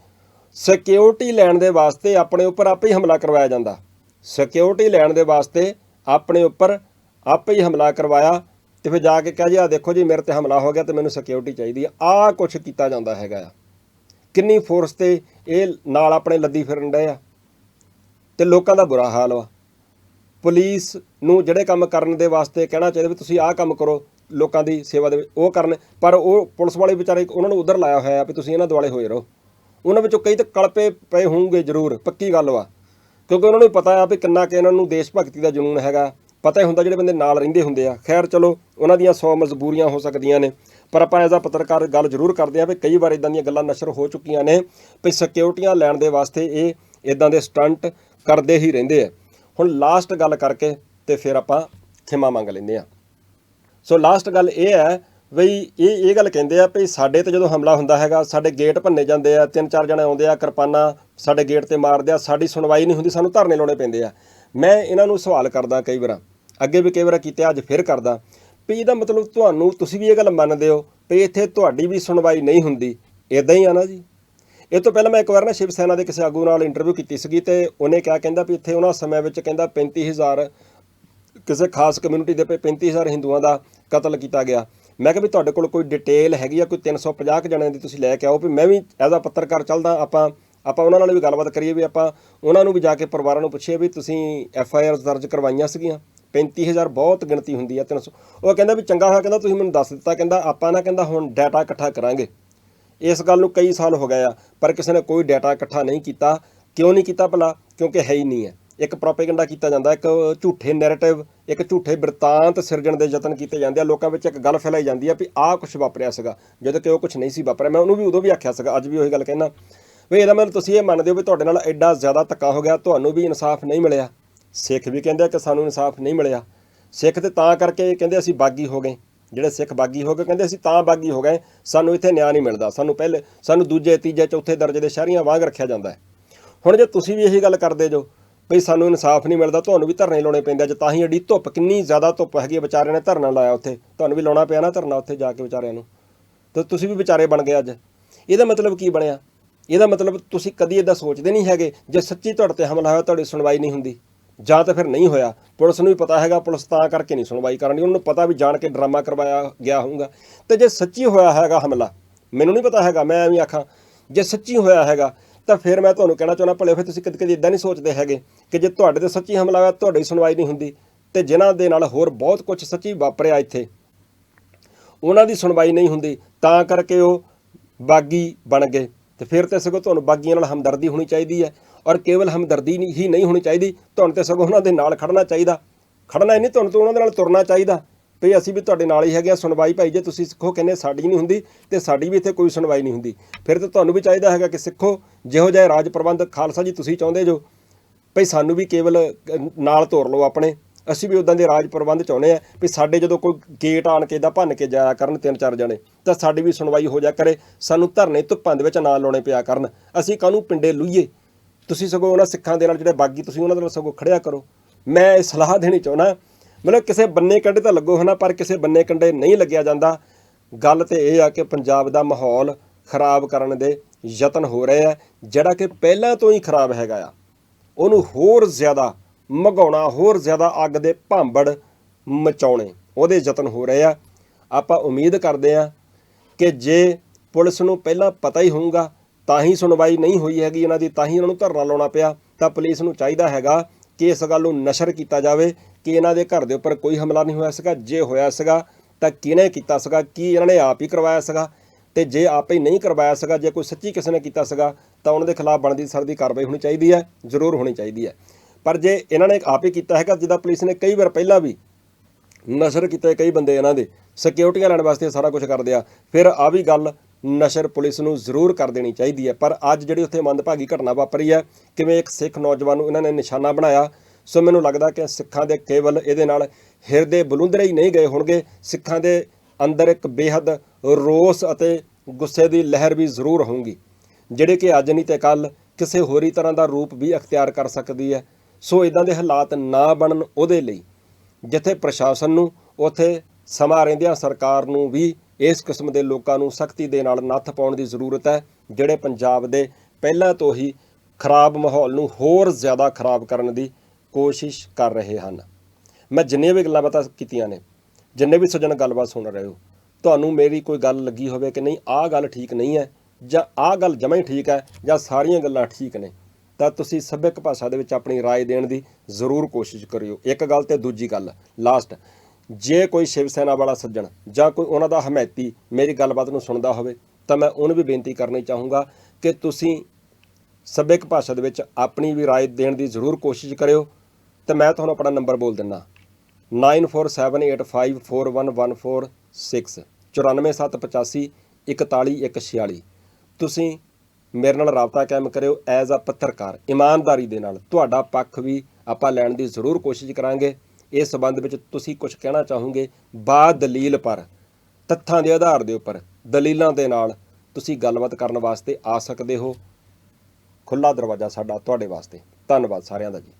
S1: ਸਿਕਿਉਰਿਟੀ ਲੈਣ ਦੇ ਵਾਸਤੇ ਆਪਣੇ ਉੱਪਰ ਆਪੇ ਹੀ ਹਮਲਾ ਕਰਵਾਇਆ ਜਾਂਦਾ। ਸਿਕਿਉਰਿਟੀ ਲੈਣ ਦੇ ਵਾਸਤੇ ਆਪਣੇ ਉੱਪਰ ਆਪੇ ਹੀ ਹਮਲਾ ਕਰਵਾਇਆ ਤੇ ਫਿਰ ਜਾ ਕੇ ਕਹਿ ਜੀ ਆ ਦੇਖੋ ਜੀ, ਮੇਰੇ ਤੇ ਹਮਲਾ ਹੋ ਗਿਆ ਤੇ ਮੈਨੂੰ ਸਿਕਿਉਰਿਟੀ ਚਾਹੀਦੀ ਆ। ਆ ਕੁਝ ਕੀਤਾ ਜਾਂਦਾ ਹੈਗਾ ਆ। ਕਿੰਨੀ ਫੋਰਸ ਤੇ ਇਹ ਨਾਲ ਆਪਣੇ ਲੱਦੀ ਫਿਰਨ ਡਏ ਆ। ਤੇ ਲੋਕਾਂ ਦਾ ਬੁਰਾ ਹਾਲ ਵਾ। ਪੁਲਿਸ ਨੂੰ ਜਿਹੜੇ ਕੰਮ ਕਰਨ ਦੇ ਵਾਸਤੇ ਕਹਿਣਾ ਚਾਹੀਦਾ ਵੀ ਤੁਸੀਂ ਆਹ ਕੰਮ ਕਰੋ, ਲੋਕਾਂ ਦੀ ਸੇਵਾ ਦੇ ਵਿੱਚ ਉਹ ਕਰਨ, ਪਰ ਉਹ ਪੁਲਿਸ ਵਾਲੇ ਵਿਚਾਰੇ ਉਹਨਾਂ ਨੂੰ ਉਧਰ ਲਾਇਆ ਹੋਇਆ ਵੀ ਤੁਸੀਂ ਇਹਨਾਂ ਦੁਆਲੇ ਹੋਏ ਰਹੋ। ਉਹਨਾਂ ਵਿੱਚੋਂ ਕਈ ਤਾਂ ਕਲਪੇ ਪਏ ਹੋਣਗੇ ਜ਼ਰੂਰ, ਪੱਕੀ ਗੱਲ ਵਾ। ਕਿਉਂਕਿ ਉਹਨਾਂ ਨੂੰ ਪਤਾ ਆ ਵੀ ਕਿੰਨਾ ਕਿ ਇਹਨਾਂ ਨੂੰ ਦੇਸ਼ ਭਗਤੀ ਦਾ ਜਨੂਨ ਹੈਗਾ। ਪਤਾ ਹੀ ਹੁੰਦਾ ਜਿਹੜੇ ਬੰਦੇ ਨਾਲ ਰਹਿੰਦੇ ਹੁੰਦੇ ਆ। ਖੈਰ ਚਲੋ, ਉਹਨਾਂ ਦੀਆਂ 100 ਮਜਬੂਰੀਆਂ ਹੋ ਸਕਦੀਆਂ ਨੇ। ਪਰ ਆਪਾਂ ਐਜ਼ ਆ ਪੱਤਰਕਾਰ ਗੱਲ ਜ਼ਰੂਰ ਕਰਦੇ ਆ ਵੀ ਕਈ ਵਾਰ ਇਦਾਂ ਦੀਆਂ ਗੱਲਾਂ ਨਸ਼ਰ ਹੋ ਚੁੱਕੀਆਂ ਨੇ ਵੀ ਸਿਕਿਉਰਟੀਆਂ ਲੈਣ ਦੇ ਵਾਸਤੇ ਇਹ ਇਦਾਂ ਦੇ ਸਟੰਟ ਕਰਦੇ ਹੀ ਰਹਿੰਦੇ ਆ। ਹੁਣ ਲਾਸਟ ਗੱਲ ਕਰਕੇ ਤੇ ਫਿਰ ਆਪਾਂ ਖਿਮਾ ਮੰਗ ਲੈਂਦੇ ਆ। ਸੋ ਲਾਸਟ ਗੱਲ ਇਹ ਹੈ ਬਈ ਇਹ ਇਹ ਗੱਲ ਕਹਿੰਦੇ ਆ ਵੀ ਸਾਡੇ ਤੇ ਜਦੋਂ ਹਮਲਾ ਹੁੰਦਾ ਹੈਗਾ, ਸਾਡੇ ਗੇਟ ਭੰਨੇ ਜਾਂਦੇ ਆ, ਤਿੰਨ ਚਾਰ ਜਣੇ ਆਉਂਦੇ ਆ, ਕਿਰਪਾਨਾਂ ਸਾਡੇ ਗੇਟ ਤੇ ਮਾਰਦੇ ਆ, ਸਾਡੀ ਸੁਣਵਾਈ ਨਹੀਂ ਹੁੰਦੀ, ਸਾਨੂੰ ਧਰਨੇ ਲਾਉਣੇ ਪੈਂਦੇ ਆ। ਮੈਂ ਇਹਨਾਂ ਨੂੰ ਸਵਾਲ ਕਰਦਾ ਕਈ ਵਾਰ, ਅੱਗੇ ਵੀ ਕਈ ਵਾਰ ਕੀਤੇ, ਅੱਜ ਫਿਰ ਕਰਦਾ, ਵੀ ਇਹਦਾ ਮਤਲਬ ਤੁਹਾਨੂੰ, ਤੁਸੀਂ ਵੀ ਇਹ ਗੱਲ ਮੰਨਦੇ ਹੋ ਵੀ ਇੱਥੇ ਤੁਹਾਡੀ ਵੀ ਸੁਣਵਾਈ ਨਹੀਂ ਹੁੰਦੀ ਇਦਾਂ ਹੀ ਆ ਨਾ ਜੀ? ਇਹ ਤੋਂ ਪਹਿਲਾਂ ਮੈਂ ਇੱਕ ਵਾਰ ਨਾ ਸ਼ਿਵ ਸੈਨਾ ਦੇ ਕਿਸੇ ਆਗੂ ਨਾਲ ਇੰਟਰਵਿਊ ਕੀਤੀ ਸੀਗੀ ਤੇ ਉਹਨੇ ਕਿਹਾ, ਕਹਿੰਦਾ ਵੀ ਇੱਥੇ ਉਹਨਾਂ ਸਮੇਂ ਵਿੱਚ ਕਹਿੰਦਾ 35000 ਕਿਸੇ ਖਾਸ ਕਮਿਊਨਿਟੀ ਦੇ ਪੇ 35000 ਹਿੰਦੂਆਂ ਦਾ ਕਤਲ ਕੀਤਾ ਗਿਆ। ਮੈਂ ਕਿਹਾ ਵੀ ਤੁਹਾਡੇ ਕੋਲ ਕੋਈ ਡਿਟੇਲ ਹੈਗੀ ਆ, ਕੋਈ 350 ਕੁ ਜਣਿਆਂ ਦੀ ਤੁਸੀਂ ਲੈ ਕੇ ਆਓ, ਵੀ ਮੈਂ ਵੀ ਐਜ਼ ਆ ਪੱਤਰਕਾਰ ਚੱਲਦਾ, ਆਪਾਂ ਆਪਾਂ ਉਹਨਾਂ ਨਾਲ ਵੀ ਗੱਲਬਾਤ ਕਰੀਏ ਵੀ ਆਪਾਂ, ਉਹਨਾਂ ਨੂੰ ਵੀ ਜਾ ਕੇ ਪਰਿਵਾਰਾਂ ਨੂੰ ਪੁੱਛੀਏ ਵੀ ਤੁਸੀਂ ਐਫ ਆਈ ਆਰ ਦਰਜ ਕਰਵਾਈਆਂ ਸੀਗੀਆਂ 35000 ਬਹੁਤ ਗਿਣਤੀ ਹੁੰਦੀ ਆ 300 ਉਹ ਕਹਿੰਦਾ ਵੀ ਚੰਗਾ ਹੋਇਆ ਕਹਿੰਦਾ ਤੁਸੀਂ ਮੈਨੂੰ ਦੱਸ ਦਿੱਤਾ, ਕਹਿੰਦਾ ਆਪਾਂ ਨਾ, ਕਹਿੰਦਾ ਹੁਣ ਡਾਟਾ ਇਕੱਠਾ ਕਰਾਂਗੇ। ਇਸ ਗੱਲ ਨੂੰ ਕਈ ਸਾਲ ਹੋ ਗਏ ਆ, ਪਰ ਕਿਸੇ ਨੇ ਕੋਈ ਡਾਟਾ ਇਕੱਠਾ ਨਹੀਂ ਕੀਤਾ, ਕਿਉਂ ਨਹੀਂ ਕੀਤਾ ਭਲਾ? ਕਿਉਂਕਿ ਹੈ ਹੀ ਨਹੀਂ ਹੈ ਇੱਕ ਪ੍ਰੋਪੇਗੈਂਡਾ ਕੀਤਾ ਜਾਂਦਾ, ਇੱਕ ਝੂਠੇ ਨੈਰੇਟਿਵ ਇੱਕ ਝੂਠੇ ਬਿਰਤਾਂਤ ਸਿਰਜਣ ਦੇ ਯਤਨ ਕੀਤੇ ਜਾਂਦੇ ਆ। ਲੋਕਾਂ ਵਿੱਚ ਇੱਕ ਗੱਲ ਫੈਲਾਈ ਜਾਂਦੀ ਆ ਵੀ ਆਹ ਕੁਝ ਵਾਪਰਿਆ ਸੀਗਾ, ਜਦੋਂ ਕਿ ਉਹ ਕੁਝ ਨਹੀਂ ਸੀ ਵਾਪਰਿਆ। ਮੈਂ ਉਹਨੂੰ ਵੀ ਉਦੋਂ ਵੀ ਆਖਿਆ ਸੀਗਾ, ਅੱਜ ਵੀ ਉਹੀ ਗੱਲ ਕਹਿਣਾ ਵੀ ਇਹਦਾ ਮਤਲਬ ਤੁਸੀਂ ਇਹ ਮੰਨਦੇ ਹੋ ਵੀ ਤੁਹਾਡੇ ਨਾਲ ਐਡਾ ਜ਼ਿਆਦਾ ਧੱਕਾ ਹੋ ਗਿਆ, ਤੁਹਾਨੂੰ ਵੀ ਇਨਸਾਫ ਨਹੀਂ ਮਿਲਿਆ। ਸਿੱਖ ਵੀ ਕਹਿੰਦੇ ਆ ਕਿ ਸਾਨੂੰ ਇਨਸਾਫ ਨਹੀਂ ਮਿਲਿਆ। ਸਿੱਖ ਤੇ ਤਾਂ ਕਰਕੇ ਕਹਿੰਦੇ ਅਸੀਂ ਬਾਗੀ ਹੋ ਗਏ। ਜਿਹੜੇ ਸਿੱਖ ਬਾਗੀ ਹੋ ਗਏ, ਕਹਿੰਦੇ ਅਸੀਂ ਤਾਂ ਬਾਗੀ ਹੋ ਗਏ। ਸਾਨੂੰ ਇੱਥੇ ਨਿਆਂ ਨਹੀਂ ਮਿਲਦਾ। ਸਾਨੂੰ ਪਹਿਲੇ, ਸਾਨੂੰ ਦੂਜੇ, ਤੀਜੇ, ਚੌਥੇ ਦਰਜੇ ਦੇ ਸ਼ਹਿਰੀਆਂ ਵਾਂਗ ਰੱਖਿਆ ਜਾਂਦਾ ਹੈ। ਹੁਣ ਜੇ ਤੁਸੀਂ ਵੀ ਇਹੀ ਗੱਲ ਕਰਦੇ ਜੋ ਬਈ ਸਾਨੂੰ ਇਨਸਾਫ ਨਹੀਂ ਮਿਲਦਾ, ਤੁਹਾਨੂੰ ਵੀ ਧਰਨੇ ਲਾਉਣੇ ਪੈਂਦੇ ਅੱਜ ਤਾਂ ਹੀ ਐਡੀ ਧੁੱਪ, ਕਿੰਨੀ ਜ਼ਿਆਦਾ ਧੁੱਪ ਹੈਗੀ ਹੈ ਵਿਚਾਰਿਆਂ ਨੇ ਧਰਨਾ ਲਾਇਆ ਉੱਥੇ। ਤੁਹਾਨੂੰ ਵੀ ਲਾਉਣਾ ਪਿਆ ਨਾ ਧਰਨਾ ਉੱਥੇ ਜਾ ਕੇ ਵਿਚਾਰਿਆਂ ਨੂੰ। ਤੇ ਤੁਸੀਂ ਵੀ ਵਿਚਾਰੇ ਬਣ ਗਏ ਅੱਜ। ਇਹਦਾ ਮਤਲਬ ਕੀ ਬਣਿਆ? ਇਹਦਾ ਮਤਲਬ ਤੁਸੀਂ ਕਦੀ ਇਦਾਂ ਸੋਚਦੇ ਨਹੀਂ ਹੈਗੇ, ਜੇ ਸੱਚੀ ਤੁਹਾਡੇ ਤੇ ਹਮਲਾ ਹੋਇਆ, ਤੁਹਾਡੀ ਸੁਣਵਾਈ ਨਹੀਂ ਹੁੰਦੀ। ਜਾਂ ਤਾਂ ਫਿਰ ਨਹੀਂ ਹੋਇਆ। ਪੁਲਿਸ ਨੂੰ ਵੀ ਪਤਾ ਹੈਗਾ, ਪੁਲਿਸ ਤਾਂ ਕਰਕੇ ਨਹੀਂ ਸੁਣਵਾਈ ਕਰਨੀ। ਉਹਨਾਂ ਨੂੰ ਪਤਾ ਵੀ ਜਾਣ ਕੇ ਡਰਾਮਾ ਕਰਵਾਇਆ ਗਿਆ ਹੋਊਗਾ। ਤੇ ਜੇ ਸੱਚੀ ਹੋਇਆ ਹੈਗਾ ਹਮਲਾ, ਮੈਨੂੰ ਨਹੀਂ ਪਤਾ ਹੈਗਾ, ਮੈਂ ਐਵੇਂ ਆਖਾਂ, ਜੇ ਸੱਚੀ ਹੋਇਆ ਹੈਗਾ ਤਾਂ ਫਿਰ ਮੈਂ ਤੁਹਾਨੂੰ ਕਹਿਣਾ ਚਾਹੁੰਦਾ, ਭਲੇ ਫਿਰ ਤੁਸੀਂ ਕਦੇ ਕਦੇ ਇਦਾਂ ਨਹੀਂ ਸੋਚਦੇ ਹੈਗੇ ਕਿ ਜੇ ਤੁਹਾਡੇ ਤੇ ਸੱਚੀ ਹਮਲਾ ਹੋਇਆ, ਤੁਹਾਡੀ ਸੁਣਵਾਈ ਨਹੀਂ ਹੁੰਦੀ। ਤੇ ਜਿਨ੍ਹਾਂ ਦੇ ਨਾਲ ਹੋਰ ਬਹੁਤ ਕੁਝ ਸੱਚੀ ਵਾਪਰਿਆ ਇੱਥੇ, ਉਹਨਾਂ ਦੀ ਸੁਣਵਾਈ ਨਹੀਂ ਹੁੰਦੀ। ਤਾਂ ਕਰਕੇ ਉਹ ਬਾਗੀ ਬਣ ਗਏ। ਤੇ ਫਿਰ ਤੇ ਸਗੋਂ ਤੁਹਾਨੂੰ ਬਾਗੀਆਂ ਨਾਲ ਹਮਦਰਦੀ ਹੋਣੀ ਚਾਹੀਦੀ ਹੈ। ਔਰ ਕੇਵਲ ਹਮਦਰਦੀ ਹੀ ਨਹੀਂ ਹੋਣੀ ਚਾਹੀਦੀ। ਤੁਹਾਨੂੰ ਤੇ ਸਗੋਂ ਉਹਨਾਂ ਦੇ ਨਾਲ ਖੜਨਾ ਚਾਹੀਦਾ। ਖੜਨਾ ਹੀ ਨਹੀਂ, ਤੁਹਾਨੂੰ ਤਾਂ ਉਹਨਾਂ ਦੇ ਨਾਲ ਤੁਰਨਾ ਚਾਹੀਦਾ। ਵੀ ਅਸੀਂ ਵੀ ਤੁਹਾਡੇ ਨਾਲ ਹੀ ਹੈਗੇ ਆ, ਸੁਣਵਾਈ ਭਾਈ ਜੇ, ਤੁਸੀਂ ਸਿੱਖੋ, ਕਹਿੰਦੇ ਸਾਡੀ ਨਹੀਂ ਹੁੰਦੀ ਤੇ ਸਾਡੀ ਵੀ ਇੱਥੇ ਕੋਈ ਸੁਣਵਾਈ ਨਹੀਂ ਹੁੰਦੀ। ਫਿਰ ਤਾਂ ਤੁਹਾਨੂੰ ਵੀ ਚਾਹੀਦਾ ਹੈਗਾ ਕਿ ਸਿੱਖੋ, ਜਿਹੋ ਜਿਹਾ ਰਾਜ ਪ੍ਰਬੰਧ, ਖਾਲਸਾ ਜੀ, ਤੁਸੀਂ ਚਾਹੁੰਦੇ ਜੋ। ਭਈ ਸਾਨੂੰ ਵੀ ਕੇਵਲ ਨਾਲ ਤੋਰ ਲਓ ਆਪਣੇ। ਅਸੀਂ ਵੀ ਉਦਾਂ ਦੇ ਰਾਜ ਪ੍ਰਬੰਧ ਚਾਹੁੰਦੇ ਆ ਵੀ ਸਾਡੇ ਜਦੋਂ ਕੋਈ ਗੇਟ ਆਣ ਕੇ ਦਾ ਭੰਨ ਕੇ ਜਾਇਆ ਕਰਨ ਤਿੰਨ ਚਾਰ ਜਣੇ, ਤਾਂ ਸਾਡੀ ਵੀ ਸੁਣਵਾਈ ਹੋ ਜਾ ਕਰੇ, ਸਾਨੂੰ ਧਰਨੇ ਧੁੱਪਾਂ ਦੇ ਵਿੱਚ ਨਾ ਲਾਉਣੇ ਪਿਆ ਕਰਨ। ਅਸੀਂ ਕਾਹਨੂੰ ਪਿੰਡੇ ਲੁਈਏ? ਤੁਸੀਂ ਸਗੋਂ ਉਹਨਾਂ ਸਿੱਖਾਂ ਦੇ ਨਾਲ ਜਿਹੜੇ ਬਾਗੀ, ਤੁਸੀਂ ਉਹਨਾਂ ਦੇ ਨਾਲ ਸਗੋਂ ਖੜਿਆ ਕਰੋ। ਮੈਂ ਇਹ ਸਲਾਹ ਦੇਣੀ ਚਾਹੁੰਦਾ ਮਤਲਬ ਕਿਸੇ ਬੰਨੇ ਕੰਢੇ ਤਾਂ ਲੱਗੋ ਹਨਾ, ਪਰ ਕਿਸੇ ਬੰਨੇ ਕੰਢੇ ਨਹੀਂ ਲੱਗਿਆ ਜਾਂਦਾ। ਗੱਲ ਤੇ ਇਹ ਆ ਕਿ ਪੰਜਾਬ ਦਾ ਮਾਹੌਲ ਖਰਾਬ ਕਰਨ ਦੇ ਯਤਨ ਹੋ ਰਹੇ ਆ, ਜਿਹੜਾ ਕਿ ਪਹਿਲਾਂ ਤੋਂ ਹੀ ਖਰਾਬ ਹੈਗਾ ਆ। ਉਹਨੂੰ ਹੋਰ ਜ਼ਿਆਦਾ ਮਗਾਉਣਾ, ਹੋਰ ਜ਼ਿਆਦਾ ਅੱਗ ਦੇ ਭਾਂਬੜ ਮਚਾਉਣੇ, ਉਹਦੇ ਯਤਨ ਹੋ ਰਹੇ ਆ। ਆਪਾਂ ਉਮੀਦ ਕਰਦੇ ਆ ਕਿ ਜੇ ਪੁਲਿਸ ਨੂੰ ਪਹਿਲਾਂ ਪਤਾ ਹੀ ਹੋਊਗਾ, ਤਾਂ ਹੀ ਸੁਣਵਾਈ ਨਹੀਂ ਹੋਈ ਹੈਗੀ ਇਹਨਾਂ ਦੀ, ਤਾਂ ਹੀ ਇਹਨਾਂ ਨੂੰ ਧਰਨਾ ਲਾਉਣਾ ਪਿਆ। ਤਾਂ ਪੁਲਿਸ ਨੂੰ ਚਾਹੀਦਾ ਹੈਗਾ ਕਿ ਇਸ ਗੱਲ ਨੂੰ ਨਸ਼ਰ ਕੀਤਾ ਜਾਵੇ ਕਿ ਇਹਨਾਂ ਦੇ ਘਰ ਦੇ ਉੱਪਰ ਕੋਈ ਹਮਲਾ ਨਹੀਂ ਹੋਇਆ ਸੀਗਾ। ਜੇ ਹੋਇਆ ਸੀਗਾ ਤਾਂ ਕਿਹਨੇ ਕੀਤਾ ਸੀਗਾ? ਕੀ ਇਹਨਾਂ ਨੇ ਆਪ ਹੀ ਕਰਵਾਇਆ ਸੀਗਾ? ਤੇ ਜੇ ਆਪੇ ਹੀ ਨਹੀਂ ਕਰਵਾਇਆ ਸੀਗਾ, ਜੇ ਕੋਈ ਸੱਚੀ ਕਿਸੇ ਨੇ ਕੀਤਾ ਸੀਗਾ, ਤਾਂ ਉਹਨਾਂ ਦੇ ਖਿਲਾਫ ਬਣਦੀ ਸਰਦੀ ਕਾਰਵਾਈ ਹੋਣੀ ਚਾਹੀਦੀ ਹੈ, ਜ਼ਰੂਰ ਹੋਣੀ ਚਾਹੀਦੀ ਹੈ। ਪਰ ਜੇ ਇਹਨਾਂ ਨੇ ਆਪ ਹੀ ਕੀਤਾ ਹੈਗਾ, ਜਿੱਦਾਂ ਪੁਲਿਸ ਨੇ ਕਈ ਵਾਰ ਪਹਿਲਾਂ ਵੀ ਨਸ਼ਰ ਕੀਤੇ ਕਈ ਬੰਦੇ ਇਹਨਾਂ ਦੇ ਸਿਕਿਉਰਟੀਆਂ ਲੈਣ ਵਾਸਤੇ ਸਾਰਾ ਕੁਝ ਕਰਦੇ ਆ। ਫਿਰ ਆ ਵੀ ਗੱਲ ਨਸ਼ਰ ਪੁਲਿਸ ਨੂੰ ਜ਼ਰੂਰ ਕਰ ਦੇਣੀ ਚਾਹੀਦੀ ਹੈ। ਪਰ ਅੱਜ ਜਿਹੜੀ ਉੱਥੇ ਮੰਦਭਾਗੀ ਘਟਨਾ ਵਾਪਰੀ ਹੈ, ਕਿਵੇਂ ਇੱਕ ਸਿੱਖ ਨੌਜਵਾਨ ਨੂੰ ਇਹਨਾਂ ਨੇ ਨਿਸ਼ਾਨਾ ਬਣਾਇਆ ਸੋ ਮੈਨੂੰ ਲੱਗਦਾ ਕਿ ਸਿੱਖਾਂ ਦੇ ਕੇਵਲ ਇਹਦੇ ਨਾਲ ਹਿਰਦੇ ਬਲੁੰਦਰੇ ਹੀ ਨਹੀਂ ਗਏ ਹੋਣਗੇ। ਸਿੱਖਾਂ ਦੇ ਅੰਦਰ ਇੱਕ ਬੇਹੱਦ ਰੋਸ ਅਤੇ ਗੁੱਸੇ ਦੀ ਲਹਿਰ ਵੀ ਜ਼ਰੂਰ ਹੋਊਗੀ, ਜਿਹੜੇ ਕਿ ਅੱਜ ਨਹੀਂ ਤੇ ਕੱਲ ਕਿਸੇ ਹੋਰੀ ਤਰ੍ਹਾਂ ਦਾ ਰੂਪ ਵੀ ਅਖਤਿਆਰ ਕਰ ਸਕਦੀ ਹੈ। ਸੋ ਇਦਾਂ ਦੇ ਹਾਲਾਤ ਨਾ ਬਣਨ ਉਹਦੇ ਲਈ, ਜਿੱਥੇ ਪ੍ਰਸ਼ਾਸਨ ਨੂੰ, ਉਥੇ ਸਮਾਂ ਰਹਿੰਦਿਆਂ ਸਰਕਾਰ ਨੂੰ ਵੀ ਇਸ ਕਿਸਮ ਦੇ ਲੋਕਾਂ ਨੂੰ ਸਖਤੀ ਦੇ ਨਾਲ ਨੱਥ ਪਾਉਣ ਦੀ ਜ਼ਰੂਰਤ ਹੈ, ਜਿਹੜੇ ਪੰਜਾਬ ਦੇ ਪਹਿਲਾਂ ਤੋਂ ਹੀ ਖਰਾਬ ਮਾਹੌਲ ਨੂੰ ਹੋਰ ਜ਼ਿਆਦਾ ਖਰਾਬ ਕਰਨ ਦੀ ਕੋਸ਼ਿਸ਼ ਕਰ ਰਹੇ ਹਨ ਮੈਂ ਜਿੰਨੀਆਂ ਵੀ ਗੱਲਾਂ ਬਾਤਾਂ ਕੀਤੀਆਂ ਨੇ ਜਿੰਨੇ ਵੀ ਸੱਜਣ ਗੱਲਬਾਤ ਸੁਣ ਰਹੇ ਹੋ ਤੁਹਾਨੂੰ ਮੇਰੀ ਕੋਈ ਗੱਲ ਲੱਗੀ ਹੋਵੇ ਕਿ ਨਹੀਂ ਆਹ ਗੱਲ ਠੀਕ ਨਹੀਂ ਹੈ ਜਾਂ ਆਹ ਗੱਲ ਜਮਾਂ ਹੀ ਠੀਕ ਹੈ ਜਾਂ ਸਾਰੀਆਂ ਗੱਲਾਂ ਠੀਕ ਨੇ ਤਾਂ ਤੁਸੀਂ ਸੱਭਿਅਕ ਭਾਸ਼ਾ ਦੇ ਵਿੱਚ ਆਪਣੀ رائے ਦੇਣ ਦੀ ਜ਼ਰੂਰ ਕੋਸ਼ਿਸ਼ ਕਰਿਓ ਇੱਕ ਗੱਲ ਤੇ ਦੂਜੀ ਗੱਲ ਲਾਸਟ ਜੇ ਕੋਈ ਸ਼ਿਵ ਸੈਨਾ ਵਾਲਾ ਸੱਜਣ ਜਾਂ ਕੋਈ ਉਹਨਾਂ ਦਾ ਹਮਾਇਤੀ ਮੇਰੀ ਗੱਲਬਾਤ ਨੂੰ ਸੁਣਦਾ ਹੋਵੇ ਤਾਂ ਮੈਂ ਉਹਨੂੰ ਵੀ ਬੇਨਤੀ ਕਰਨੀ ਚਾਹੂੰਗਾ ਕਿ ਤੁਸੀਂ ਸੱਭਿਅਕ ਭਾਸ਼ਾ ਦੇ ਵਿੱਚ ਆਪਣੀ ਵੀ رائے ਦੇਣ ਦੀ ਜ਼ਰੂਰ ਕੋਸ਼ਿਸ਼ ਕਰਿਓ ਤੇ ਮੈਂ ਤੁਹਾਨੂੰ ਆਪਣਾ ਨੰਬਰ ਬੋਲ ਦਿੰਨਾ 9478541146 94785 41146 ਤੁਸੀਂ ਮੇਰੇ ਨਾਲ ਰਾਬਤਾ ਕਾਇਮ ਕਰਿਓ ਐਜ਼ ਅ ਪੱਤਰਕਾਰ, ਇਮਾਨਦਾਰੀ ਦੇ ਨਾਲ। ਤੁਹਾਡਾ ਪੱਖ ਵੀ ਆਪਾਂ ਲੈਣ ਦੀ ਜ਼ਰੂਰ ਕੋਸ਼ਿਸ਼ ਕਰਾਂਗੇ। ਇਸ ਸਬੰਧ ਵਿੱਚ ਤੁਸੀਂ ਕੁਝ ਕਹਿਣਾ ਚਾਹੋਗੇ ਬਾ ਦਲੀਲ ਪਰ, ਤੱਥਾਂ ਦੇ ਆਧਾਰ ਦੇ ਉੱਪਰ, ਦਲੀਲਾਂ ਦੇ ਨਾਲ ਤੁਸੀਂ ਗੱਲਬਾਤ ਕਰਨ ਵਾਸਤੇ ਆ ਸਕਦੇ ਹੋ। ਖੁੱਲਾ ਦਰਵਾਜ਼ਾ ਸਾਡਾ ਤੁਹਾਡੇ ਵਾਸਤੇ। ਧੰਨਵਾਦ ਸਾਰਿਆਂ ਦਾ ਜੀ।